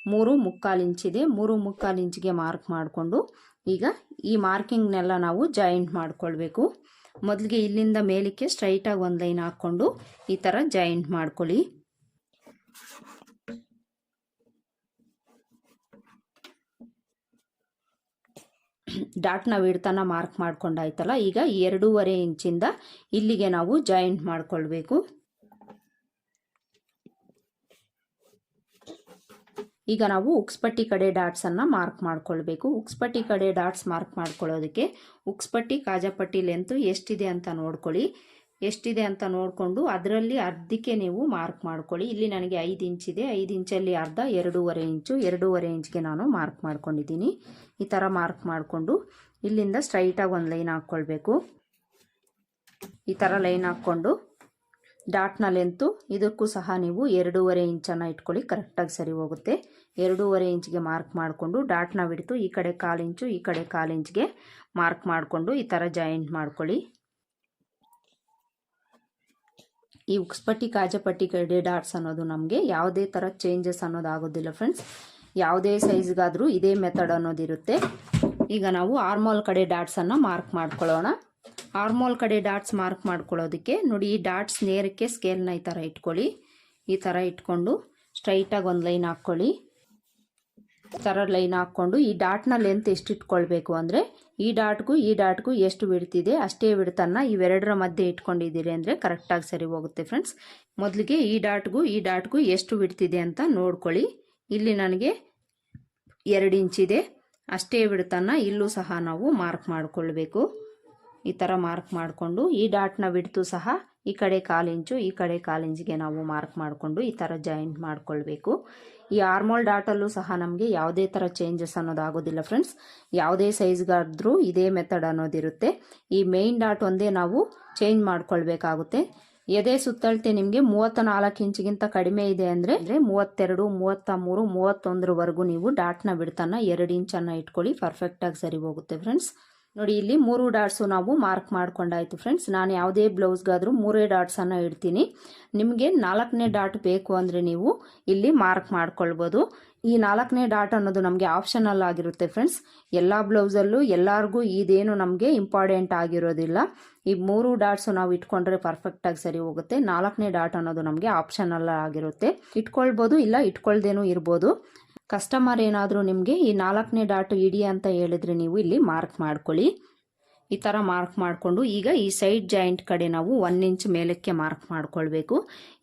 ಮೂರು ಮುಕ್ಕಾಲು ಇಂಚಿದೆ ಮೂರು ಮುಕ್ಕಾಲು ಇಂಚಿಗೆ ಮಾರ್ಕ್ ಮಾಡಿಕೊಂಡು ಈಗ ಈ ಮಾರ್ಕಿಂಗ್ನೆಲ್ಲ ನಾವು ಜಾಯಿಂಟ್ ಮಾಡಿಕೊಳ್ಬೇಕು. ಮೊದಲಿಗೆ ಇಲ್ಲಿಂದ ಮೇಲಕ್ಕೆ ಸ್ಟ್ರೈಟಾಗಿ ಒಂದು ಲೈನ್ ಹಾಕ್ಕೊಂಡು ಈ ಥರ ಜಾಯಿಂಟ್ ಮಾಡ್ಕೊಳ್ಳಿ. ಡಾಟ್ನ ವಿಡ್ತನ ಮಾರ್ಕ್ ಮಾಡ್ಕೊಂಡಾಯ್ತಲ್ಲ ಈಗ ಎರಡೂವರೆ ಇಂಚಿಂದ ಇಲ್ಲಿಗೆ ನಾವು ಜಾಯಿಂಟ್ ಮಾಡ್ಕೊಳ್ಬೇಕು. ಈಗ ನಾವು ಉಕ್ಸ್ಪಟ್ಟಿ ಕಡೆ ಡಾಟ್ಸನ್ನು ಮಾರ್ಕ್ ಮಾಡ್ಕೊಳ್ಬೇಕು. ಉಕ್ಸ್ಪಟ್ಟಿ ಕಡೆ ಡಾಟ್ಸ್ ಮಾರ್ಕ್ ಮಾಡ್ಕೊಳ್ಳೋದಕ್ಕೆ ಉಕ್ಸ್ಪಟ್ಟಿ ಕಾಜಾಪಟ್ಟಿ ಲೆಂತು ಎಷ್ಟಿದೆ ಅಂತ ನೋಡ್ಕೊಳ್ಳಿ. ಎಷ್ಟಿದೆ ಅಂತ ನೋಡಿಕೊಂಡು ಅದರಲ್ಲಿ ಅರ್ಧಕ್ಕೆ ನೀವು ಮಾರ್ಕ್ ಮಾಡ್ಕೊಳ್ಳಿ. ಇಲ್ಲಿ ನನಗೆ ಐದು ಇಂಚಿದೆ ಐದು ಇಂಚಲ್ಲಿ ಅರ್ಧ, ಎರಡೂವರೆ ಇಂಚು. ಎರಡೂವರೆ ಇಂಚ್ಗೆ ನಾನು ಮಾರ್ಕ್ ಮಾಡ್ಕೊಂಡಿದ್ದೀನಿ. ಈ ಥರ ಮಾರ್ಕ್ ಮಾಡಿಕೊಂಡು ಇಲ್ಲಿಂದ ಸ್ಟ್ರೈಟಾಗಿ ಒಂದು ಲೈನ್ ಹಾಕ್ಕೊಳ್ಬೇಕು. ಈ ಥರ ಲೈನ್ ಹಾಕ್ಕೊಂಡು ಡಾಟ್ನ ಲೆಂತು ಇದಕ್ಕೂ ಸಹ ನೀವು ಎರಡೂವರೆ ಇಂಚನ್ನು ಇಟ್ಕೊಳ್ಳಿ, ಕರೆಕ್ಟಾಗಿ ಸರಿ ಹೋಗುತ್ತೆ. ಎರಡೂವರೆ ಇಂಚಿಗೆ ಮಾರ್ಕ್ ಮಾಡಿಕೊಂಡು ಡಾಟ್ನ ಬಿಡ್ತು, ಈ ಕಡೆ ಕಾಲು ಇಂಚು, ಈ ಕಡೆ ಕಾಲು ಇಂಚ್ಗೆ ಮಾರ್ಕ್ ಮಾಡಿಕೊಂಡು ಈ ಥರ ಜಾಯಿಂಟ್ ಮಾಡ್ಕೊಳ್ಳಿ. ಈ ಉಕ್ಸ್ಪಟ್ಟಿ ಕಾಜಪಟ್ಟಿ ಕಡೆ ಡಾಟ್ಸ್ ಅನ್ನೋದು ನಮಗೆ ಯಾವುದೇ ಥರ ಚೇಂಜಸ್ ಅನ್ನೋದು ಆಗೋದಿಲ್ಲ ಫ್ರೆಂಡ್ಸ್ ಯಾವುದೇ ಸೈಜ್ಗಾದರೂ ಇದೇ ಮೆಥಡ್ ಅನ್ನೋದಿರುತ್ತೆ. ಈಗ ನಾವು ಆರ್ಮೋಲ್ ಕಡೆ ಡಾಟ್ಸನ್ನು ಮಾರ್ಕ್ ಮಾಡ್ಕೊಳ್ಳೋಣ. ಆರ್ಮೋಲ್ ಕಡೆ ಡಾಟ್ಸ್ ಮಾರ್ಕ್ ಮಾಡ್ಕೊಳ್ಳೋದಕ್ಕೆ ನೋಡಿ ಈ ಡಾಟ್ಸ್ ನೇರಕ್ಕೆ ಸ್ಕೇಲ್ನ ಈ ಥರ ಇಟ್ಕೊಳ್ಳಿ. ಈ ಥರ ಇಟ್ಕೊಂಡು ಸ್ಟ್ರೈಟಾಗಿ ಒಂದು ಲೈನ್ ಹಾಕ್ಕೊಳ್ಳಿ. ಈ ಥರ ಲೈನ್ ಹಾಕ್ಕೊಂಡು ಈ ಡಾಟ್ನ ಲೆಂತ್ ಎಷ್ಟು ಇಟ್ಕೊಳ್ಬೇಕು ಅಂದರೆ ಈ ಡಾಟ್ಗೂ ಈ ಡಾಟ್ಗೂ ಎಷ್ಟು ಬಿಡ್ತಿದೆ ಅಷ್ಟೇ ಬಿಡ್ತನ್ನ ಇವೆರಡರ ಮಧ್ಯೆ ಇಟ್ಕೊಂಡಿದ್ದೀರಿ ಅಂದರೆ ಕರೆಕ್ಟಾಗಿ ಸರಿ ಹೋಗುತ್ತೆ ಫ್ರೆಂಡ್ಸ್ ಮೊದಲಿಗೆ ಈ ಡಾಟ್ಗೂ ಈ ಡಾಟ್ಗೂ ಎಷ್ಟು ಬಿಡ್ತಿದೆ ಅಂತ ನೋಡ್ಕೊಳ್ಳಿ. ಇಲ್ಲಿ ನನಗೆ ಎರಡು ಇಂಚಿದೆ ಅಷ್ಟೇ ಬಿಡ್ತನ್ನ ಇಲ್ಲೂ ಸಹ ನಾವು ಮಾರ್ಕ್ ಮಾಡಿಕೊಳ್ಬೇಕು. ಈ ಥರ ಮಾರ್ಕ್ ಮಾಡಿಕೊಂಡು ಈ ಡಾಟ್ನ ಬಿಡ್ತು ಸಹ ಈ ಕಡೆ ಕಾಲಿಂಚು ಈ ಕಡೆ ಕಾಲಿಂಚಿಗೆ ನಾವು ಮಾರ್ಕ್ ಮಾಡಿಕೊಂಡು ಈ ಥರ ಜಾಯಿಂಟ್ ಮಾಡಿಕೊಳ್ಬೇಕು. ಈ ಆರ್ಮೋಲ್ ಡಾಟಲ್ಲೂ ಸಹ ನಮಗೆ ಯಾವುದೇ ಥರ ಚೇಂಜಸ್ ಅನ್ನೋದು ಆಗೋದಿಲ್ಲ ಫ್ರೆಂಡ್ಸ್ ಯಾವುದೇ ಸೈಜ್ಗಾದ್ರೂ ಇದೇ ಮೆಥಡ್ ಅನ್ನೋದಿರುತ್ತೆ ಈ ಮೇಯ್ನ್ ಡಾಟ್ ಒಂದೇ ನಾವು ಚೇಂಜ್ ಮಾಡ್ಕೊಳ್ಬೇಕಾಗುತ್ತೆ. ಎದೆ ಸುತ್ತಳತೆ ನಿಮಗೆ ಮೂವತ್ತ ನಾಲ್ಕು ಇಂಚಿಗಿಂತ ಕಡಿಮೆ ಇದೆ ಅಂದರೆ ಅಂದರೆ ಮೂವತ್ತೆರಡು ಮೂವತ್ತ ಮೂರು ಮೂವತ್ತೊಂದರವರೆಗೂ ನೀವು ಡಾಟ್ನ ಬಿಡ್ತಾನ ಎರಡು ಇಂಚನ್ನು ಇಟ್ಕೊಳ್ಳಿ. ಪರ್ಫೆಕ್ಟಾಗಿ ಸರಿ ಹೋಗುತ್ತೆ ಫ್ರೆಂಡ್ಸ್ ನೋಡಿ, ಇಲ್ಲಿ ಮೂರು ಡಾಟ್ಸು ನಾವು ಮಾರ್ಕ್ ಮಾಡ್ಕೊಂಡಾಯ್ತು ಫ್ರೆಂಡ್ಸ್. ನಾನು ಯಾವುದೇ ಬ್ಲೌಸ್ಗಾದರೂ ಮೂರೇ ಡಾಟ್ಸನ್ನು ಇಡ್ತೀನಿ. ನಿಮಗೆ ನಾಲ್ಕನೇ ಡಾಟ್ ಬೇಕು ಅಂದರೆ ನೀವು ಇಲ್ಲಿ ಮಾರ್ಕ್ ಮಾಡ್ಕೊಳ್ಬೋದು. ಈ ನಾಲ್ಕನೇ ಡಾಟ್ ಅನ್ನೋದು ನಮಗೆ ಆಪ್ಷನಲ್ ಆಗಿರುತ್ತೆ ಫ್ರೆಂಡ್ಸ್. ಎಲ್ಲ ಬ್ಲೌಸಲ್ಲೂ ಎಲ್ಲರಿಗೂ ಇದೇನು ನಮಗೆ ಇಂಪಾರ್ಟೆಂಟ್ ಆಗಿರೋದಿಲ್ಲ. ಈ ಮೂರು ಡಾಟ್ಸು ನಾವು ಇಟ್ಕೊಂಡ್ರೆ ಪರ್ಫೆಕ್ಟಾಗಿ ಸರಿ ಹೋಗುತ್ತೆ. ನಾಲ್ಕನೇ ಡಾಟ್ ಅನ್ನೋದು ನಮಗೆ ಆಪ್ಷನಲ್ ಆಗಿರುತ್ತೆ. ಇಟ್ಕೊಳ್ಬೋದು ಇಲ್ಲ, ಇಟ್ಕೊಳ್ದೇನೂ ಇರ್ಬೋದು. ಕಸ್ಟಮರ್ ಏನಾದರೂ ನಿಮಗೆ ಈ ನಾಲ್ಕನೇ ಡಾಟ್ ಇಡಿ ಅಂತ ಹೇಳಿದ್ರೆ ನೀವು ಇಲ್ಲಿ ಮಾರ್ಕ್ ಮಾಡ್ಕೊಳ್ಳಿ. ಈ ಥರ ಮಾರ್ಕ್ ಮಾಡಿಕೊಂಡು ಈಗ ಈ ಸೈಡ್ ಜಾಯಿಂಟ್ ಕಡೆ ನಾವು ಒನ್ ಇಂಚ್ ಮೇಲಕ್ಕೆ ಮಾರ್ಕ್ ಮಾಡ್ಕೊಳ್ಬೇಕು.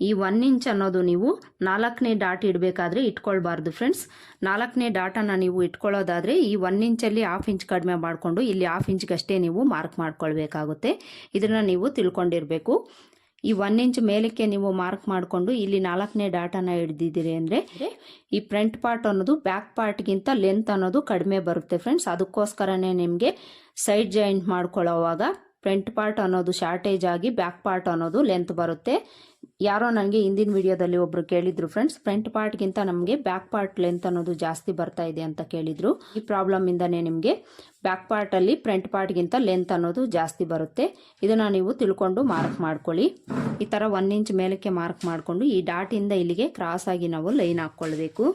ಈ ಒನ್ ಇಂಚ್ ಅನ್ನೋದು ನೀವು ನಾಲ್ಕನೇ ಡಾಟ್ ಇಡಬೇಕಾದ್ರೆ ಇಟ್ಕೊಳ್ಬಾರ್ದು ಫ್ರೆಂಡ್ಸ್ ನಾಲ್ಕನೇ ಡಾಟನ್ನು ನೀವು ಇಟ್ಕೊಳ್ಳೋದಾದರೆ ಈ ಒನ್ ಇಂಚಲ್ಲಿ ಹಾಫ್ ಇಂಚ್ ಕಡಿಮೆ ಮಾಡಿಕೊಂಡು ಇಲ್ಲಿ ಹಾಫ್ ಇಂಚ್ಗಷ್ಟೇ ನೀವು ಮಾರ್ಕ್ ಮಾಡ್ಕೊಳ್ಬೇಕಾಗುತ್ತೆ. ಇದನ್ನು ನೀವು ತಿಳ್ಕೊಂಡಿರಬೇಕು. ಈ ಒನ್ ಇಂಚ್ ಮೇಲಕ್ಕೆ ನೀವು ಮಾರ್ಕ್ ಮಾಡಿಕೊಂಡು ಇಲ್ಲಿ ನಾಲ್ಕನೇ ಡಾಟಾನ ಹಿಡಿದಿದ್ದೀರಿ ಅಂದರೆ ಈ ಫ್ರಂಟ್ ಪಾರ್ಟ್ ಅನ್ನೋದು ಬ್ಯಾಕ್ ಪಾರ್ಟ್ಗಿಂತ ಲೆಂತ್ ಅನ್ನೋದು ಕಡಿಮೆ ಬರುತ್ತೆ ಫ್ರೆಂಡ್ಸ್ ಅದಕ್ಕೋಸ್ಕರನೇ ನಿಮಗೆ ಸೈಡ್ ಜಾಯಿಂಟ್ ಮಾಡ್ಕೊಳ್ಳೋವಾಗ ಫ್ರಂಟ್ ಪಾರ್ಟ್ ಅನ್ನೋದು ಶಾರ್ಟೇಜ್ ಆಗಿ ಬ್ಯಾಕ್ ಪಾರ್ಟ್ ಅನ್ನೋದು ಲೆಂತ್ ಬರುತ್ತೆ. ಯಾರೋ ನನಗೆ ಹಿಂದಿನ ವಿಡಿಯೋದಲ್ಲಿ ಒಬ್ರು ಕೇಳಿದ್ರು, ಫ್ರೆಂಡ್ಸ್, ಫ್ರಂಟ್ ಪಾರ್ಟ್ಗಿಂತ ನಮಗೆ ಬ್ಯಾಕ್ ಪಾರ್ಟ್ ಲೆಂತ್ ಅನ್ನೋದು ಜಾಸ್ತಿ ಬರ್ತಾ ಇದೆ ಅಂತ ಕೇಳಿದ್ರು. ಈ ಪ್ರಾಬ್ಲಮ್ ಇಂದನೇ ನಿಮಗೆ ಬ್ಯಾಕ್ ಪಾರ್ಟಲ್ಲಿ ಫ್ರಂಟ್ ಪಾರ್ಟ್ಗಿಂತ ಲೆಂತ್ ಅನ್ನೋದು ಜಾಸ್ತಿ ಬರುತ್ತೆ. ಇದನ್ನು ನೀವು ತಿಳ್ಕೊಂಡು ಮಾರ್ಕ್ ಮಾಡ್ಕೊಳ್ಳಿ. ಈ ಥರ ಒನ್ ಇಂಚ್ ಮೇಲಕ್ಕೆ ಮಾರ್ಕ್ ಮಾಡಿಕೊಂಡು ಈ ಡಾಟಿಂದ ಇಲ್ಲಿಗೆ ಕ್ರಾಸ್ ಆಗಿ ನಾವು ಲೈನ್ ಹಾಕ್ಕೊಳ್ಬೇಕು.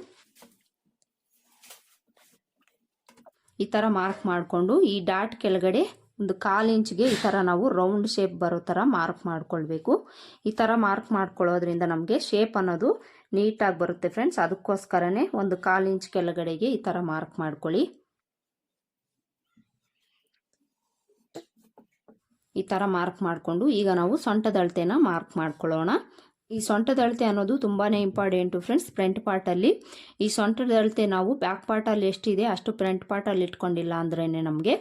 ಈ ಥರ ಮಾರ್ಕ್ ಮಾಡಿಕೊಂಡು ಈ ಡಾಟ್ ಕೆಳಗಡೆ ಒಂದು ಕಾಲು ಇಂಚ್ಗೆ ಈ ಥರ ನಾವು ರೌಂಡ್ ಶೇಪ್ ಬರೋ ಥರ ಮಾರ್ಕ್ ಮಾಡ್ಕೊಳ್ಬೇಕು. ಈ ಥರ ಮಾರ್ಕ್ ಮಾಡ್ಕೊಳ್ಳೋದ್ರಿಂದ ನಮಗೆ ಶೇಪ್ ಅನ್ನೋದು ನೀಟಾಗಿ ಬರುತ್ತೆ ಫ್ರೆಂಡ್ಸ್. ಅದಕ್ಕೋಸ್ಕರನೇ ಒಂದು ಕಾಲು ಇಂಚ್ ಕೆಳಗಡೆಗೆ ಈ ಥರ ಮಾರ್ಕ್ ಮಾಡ್ಕೊಳ್ಳಿ. ಈ ಥರ ಮಾರ್ಕ್ ಮಾಡಿಕೊಂಡು ಈಗ ನಾವು ಸೊಂಟದ ಅಳತೆನ ಮಾರ್ಕ್ ಮಾಡ್ಕೊಳ್ಳೋಣ. ಈ ಸೊಂಟದ ಅಳತೆ ಅನ್ನೋದು ತುಂಬಾ ಇಂಪಾರ್ಟೆಂಟು ಫ್ರೆಂಡ್ಸ್ ಫ್ರಂಟ್ ಪಾರ್ಟಲ್ಲಿ ಈ ಸೊಂಟದ ಅಳತೆ ನಾವು ಬ್ಯಾಕ್ ಪಾರ್ಟಲ್ಲಿ ಎಷ್ಟಿದೆ, ಅಷ್ಟು ಫ್ರಂಟ್ ಪಾರ್ಟಲ್ಲಿ ಇಟ್ಕೊಂಡಿಲ್ಲ ಅಂದ್ರೇ ನಮಗೆ.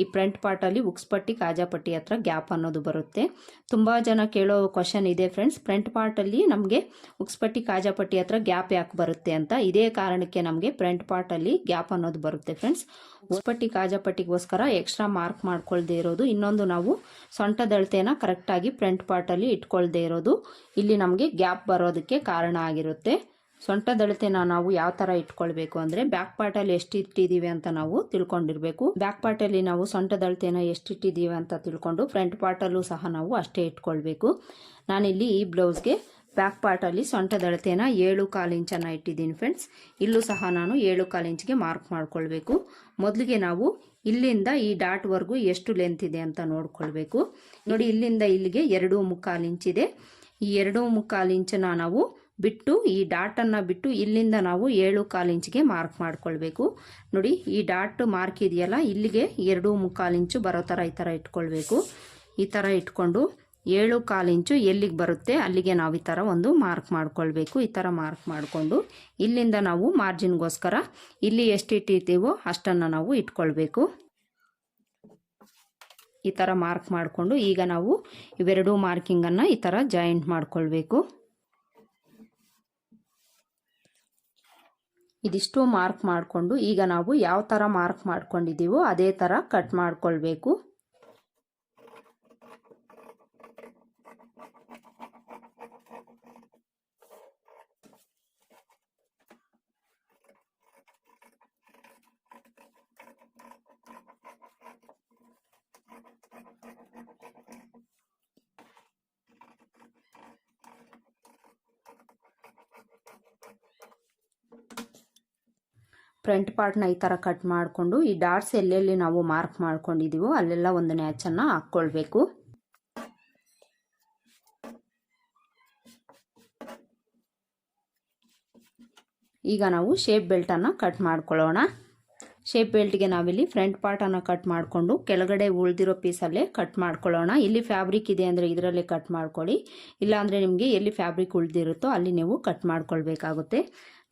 ಈ ಫ್ರಂಟ್ ಪಾರ್ಟಲ್ಲಿ ಉಕ್ಸ್ಪಟ್ಟಿ ಕಾಜಾಪಟ್ಟಿ ಹತ್ರ ಗ್ಯಾಪ್ ಅನ್ನೋದು ಬರುತ್ತೆ. ತುಂಬ ಜನ ಕೇಳೋ ಕ್ವಶನ್ ಇದೆ ಫ್ರೆಂಡ್ಸ್ ಫ್ರಂಟ್ ಪಾರ್ಟಲ್ಲಿ ನಮಗೆ ಉಕ್ಸ್ಪಟ್ಟಿ ಕಾಜಾಪಟ್ಟಿ ಹತ್ರ ಗ್ಯಾಪ್ ಯಾಕೆ ಬರುತ್ತೆ ಅಂತ ಇದೇ ಕಾರಣಕ್ಕೆ ನಮಗೆ ಫ್ರಂಟ್ ಪಾರ್ಟಲ್ಲಿ ಗ್ಯಾಪ್ ಅನ್ನೋದು ಬರುತ್ತೆ ಫ್ರೆಂಡ್ಸ್ ಉಕ್ಸ್ಪಟ್ಟಿ ಕಾಜಾಪಟ್ಟಿಗೋಸ್ಕರ ಎಕ್ಸ್ಟ್ರಾ ಮಾರ್ಕ್ ಮಾಡ್ಕೊಳ್ದೇ ಇರೋದು. ಇನ್ನೊಂದು ನಾವು ಸೊಂಟದ ಅಳತೆನ ಕರೆಕ್ಟಾಗಿ ಫ್ರಂಟ್ ಪಾರ್ಟಲ್ಲಿ ಇಟ್ಕೊಳ್ದೇ ಇರೋದು. ಇಲ್ಲಿ ನಮಗೆ ಗ್ಯಾಪ್ ಬರೋದಕ್ಕೆ ಕಾರಣ ಆಗಿರುತ್ತೆ. ಸೊಂಟದಳತೆನ ನಾವು ಯಾವ ಥರ ಇಟ್ಕೊಳ್ಬೇಕು ಅಂದರೆ ಬ್ಯಾಕ್ ಪಾರ್ಟಲ್ಲಿ ಎಷ್ಟು ಇಟ್ಟಿದ್ದೀವಿ ಅಂತ ನಾವು ತಿಳ್ಕೊಂಡಿರಬೇಕು. ಬ್ಯಾಕ್ ಪಾರ್ಟಲ್ಲಿ ನಾವು ಸೊಂಟದಳತೆನ ಎಷ್ಟು ಇಟ್ಟಿದ್ದೀವಿ ಅಂತ ತಿಳ್ಕೊಂಡು ಫ್ರಂಟ್ ಪಾರ್ಟಲ್ಲೂ ಸಹ ನಾವು ಅಷ್ಟೇ ಇಟ್ಕೊಳ್ಬೇಕು. ನಾನಿಲ್ಲಿ ಈ ಬ್ಲೌಸ್ಗೆ ಬ್ಯಾಕ್ ಪಾರ್ಟಲ್ಲಿ ಸೊಂಟದಳತೆನ ಏಳು ಕಾಲು ಇಂಚನ್ನು ಇಟ್ಟಿದ್ದೀನಿ ಫ್ರೆಂಡ್ಸ್ ಇಲ್ಲೂ ಸಹ ನಾನು ಏಳು ಕಾಲು ಇಂಚಿಗೆ ಮಾರ್ಕ್ ಮಾಡ್ಕೊಳ್ಬೇಕು. ಮೊದಲಿಗೆ ನಾವು ಇಲ್ಲಿಂದ ಈ ಡಾಟ್ವರೆಗೂ ಎಷ್ಟು ಲೆಂತ್ ಇದೆ ಅಂತ ನೋಡ್ಕೊಳ್ಬೇಕು. ನೋಡಿ, ಇಲ್ಲಿಂದ ಇಲ್ಲಿಗೆ ಎರಡು ಮುಕ್ಕಾಲು ಇದೆ. ಈ ಎರಡು ಮುಕ್ಕಾಲು ಇಂಚನ್ನ ನಾವು ಬಿಟ್ಟು, ಈ ಡಾಟನ್ನು ಬಿಟ್ಟು ಇಲ್ಲಿಂದ ನಾವು ಏಳು ಕಾಲು ಇಂಚಿಗೆ ಮಾರ್ಕ್ ಮಾಡ್ಕೊಳ್ಬೇಕು. ನೋಡಿ, ಈ ಡಾಟ್ ಮಾರ್ಕ್ ಇದೆಯಲ್ಲ, ಇಲ್ಲಿಗೆ ಎರಡು ಮುಕ್ಕಾಲು ಇಂಚು ಬರೋ ಥರ ಈ ಥರ ಇಟ್ಕೊಳ್ಬೇಕು. ಈ ಥರ ಇಟ್ಕೊಂಡು ಏಳು ಕಾಲು ಇಂಚು ಎಲ್ಲಿಗೆ ಬರುತ್ತೆ ಅಲ್ಲಿಗೆ ನಾವು ಈ ಥರ ಒಂದು ಮಾರ್ಕ್ ಮಾಡ್ಕೊಳ್ಬೇಕು. ಈ ಥರ ಮಾರ್ಕ್ ಮಾಡಿಕೊಂಡು ಇಲ್ಲಿಂದ ನಾವು ಮಾರ್ಜಿನ್ಗೋಸ್ಕರ ಇಲ್ಲಿ ಎಷ್ಟು ಇಟ್ಟಿರ್ತೀವೋ ಅಷ್ಟನ್ನು ನಾವು ಇಟ್ಕೊಳ್ಬೇಕು. ಈ ಥರ ಮಾರ್ಕ್ ಮಾಡಿಕೊಂಡು ಈಗ ನಾವು ಇವೆರಡೂ ಮಾರ್ಕಿಂಗನ್ನು ಈ ಥರ ಜಾಯಿಂಟ್ ಮಾಡಿಕೊಳ್ಬೇಕು. ಇದಿಷ್ಟು ಮಾರ್ಕ್ ಮಾಡಿಕೊಂಡು ಈಗ ನಾವು ಯಾವ ಥರ ಮಾರ್ಕ್ ಮಾಡ್ಕೊಂಡಿದ್ದೀವೋ ಅದೇ ಥರ ಕಟ್ ಮಾಡ್ಕೊಳ್ಬೇಕು. ಫ್ರಂಟ್ ಪಾರ್ಟ್ನ ಈ ಥರ ಕಟ್ ಮಾಡಿಕೊಂಡು, ಈ ಡಾಟ್ಸ್ ಎಲ್ಲೆಲ್ಲಿ ನಾವು ಮಾರ್ಕ್ ಮಾಡ್ಕೊಂಡಿದ್ದೀವೋ ಅಲ್ಲೆಲ್ಲ ಒಂದು ನ್ಯಾಚನ್ನು ಹಾಕ್ಕೊಳ್ಬೇಕು. ಈಗ ನಾವು ಶೇಪ್ ಬೆಲ್ಟನ್ನು ಕಟ್ ಮಾಡ್ಕೊಳ್ಳೋಣ. ಶೇಪ್ ಬೆಲ್ಟ್ಗೆ ನಾವಿಲ್ಲಿ ಫ್ರಂಟ್ ಪಾರ್ಟನ್ನು ಕಟ್ ಮಾಡಿಕೊಂಡು, ಕೆಳಗಡೆ ಉಳಿದಿರೋ ಪೀಸಲ್ಲೇ ಕಟ್ ಮಾಡ್ಕೊಳ್ಳೋಣ. ಇಲ್ಲಿ ಫ್ಯಾಬ್ರಿಕ್ ಇದೆ ಅಂದರೆ ಇದರಲ್ಲೇ ಕಟ್ ಮಾಡ್ಕೊಳ್ಳಿ. ಇಲ್ಲಾಂದರೆ ನಿಮಗೆ ಎಲ್ಲಿ ಫ್ಯಾಬ್ರಿಕ್ ಉಳಿದಿರುತ್ತೋ ಅಲ್ಲಿ ನೀವು ಕಟ್ ಮಾಡ್ಕೊಳ್ಬೇಕಾಗುತ್ತೆ.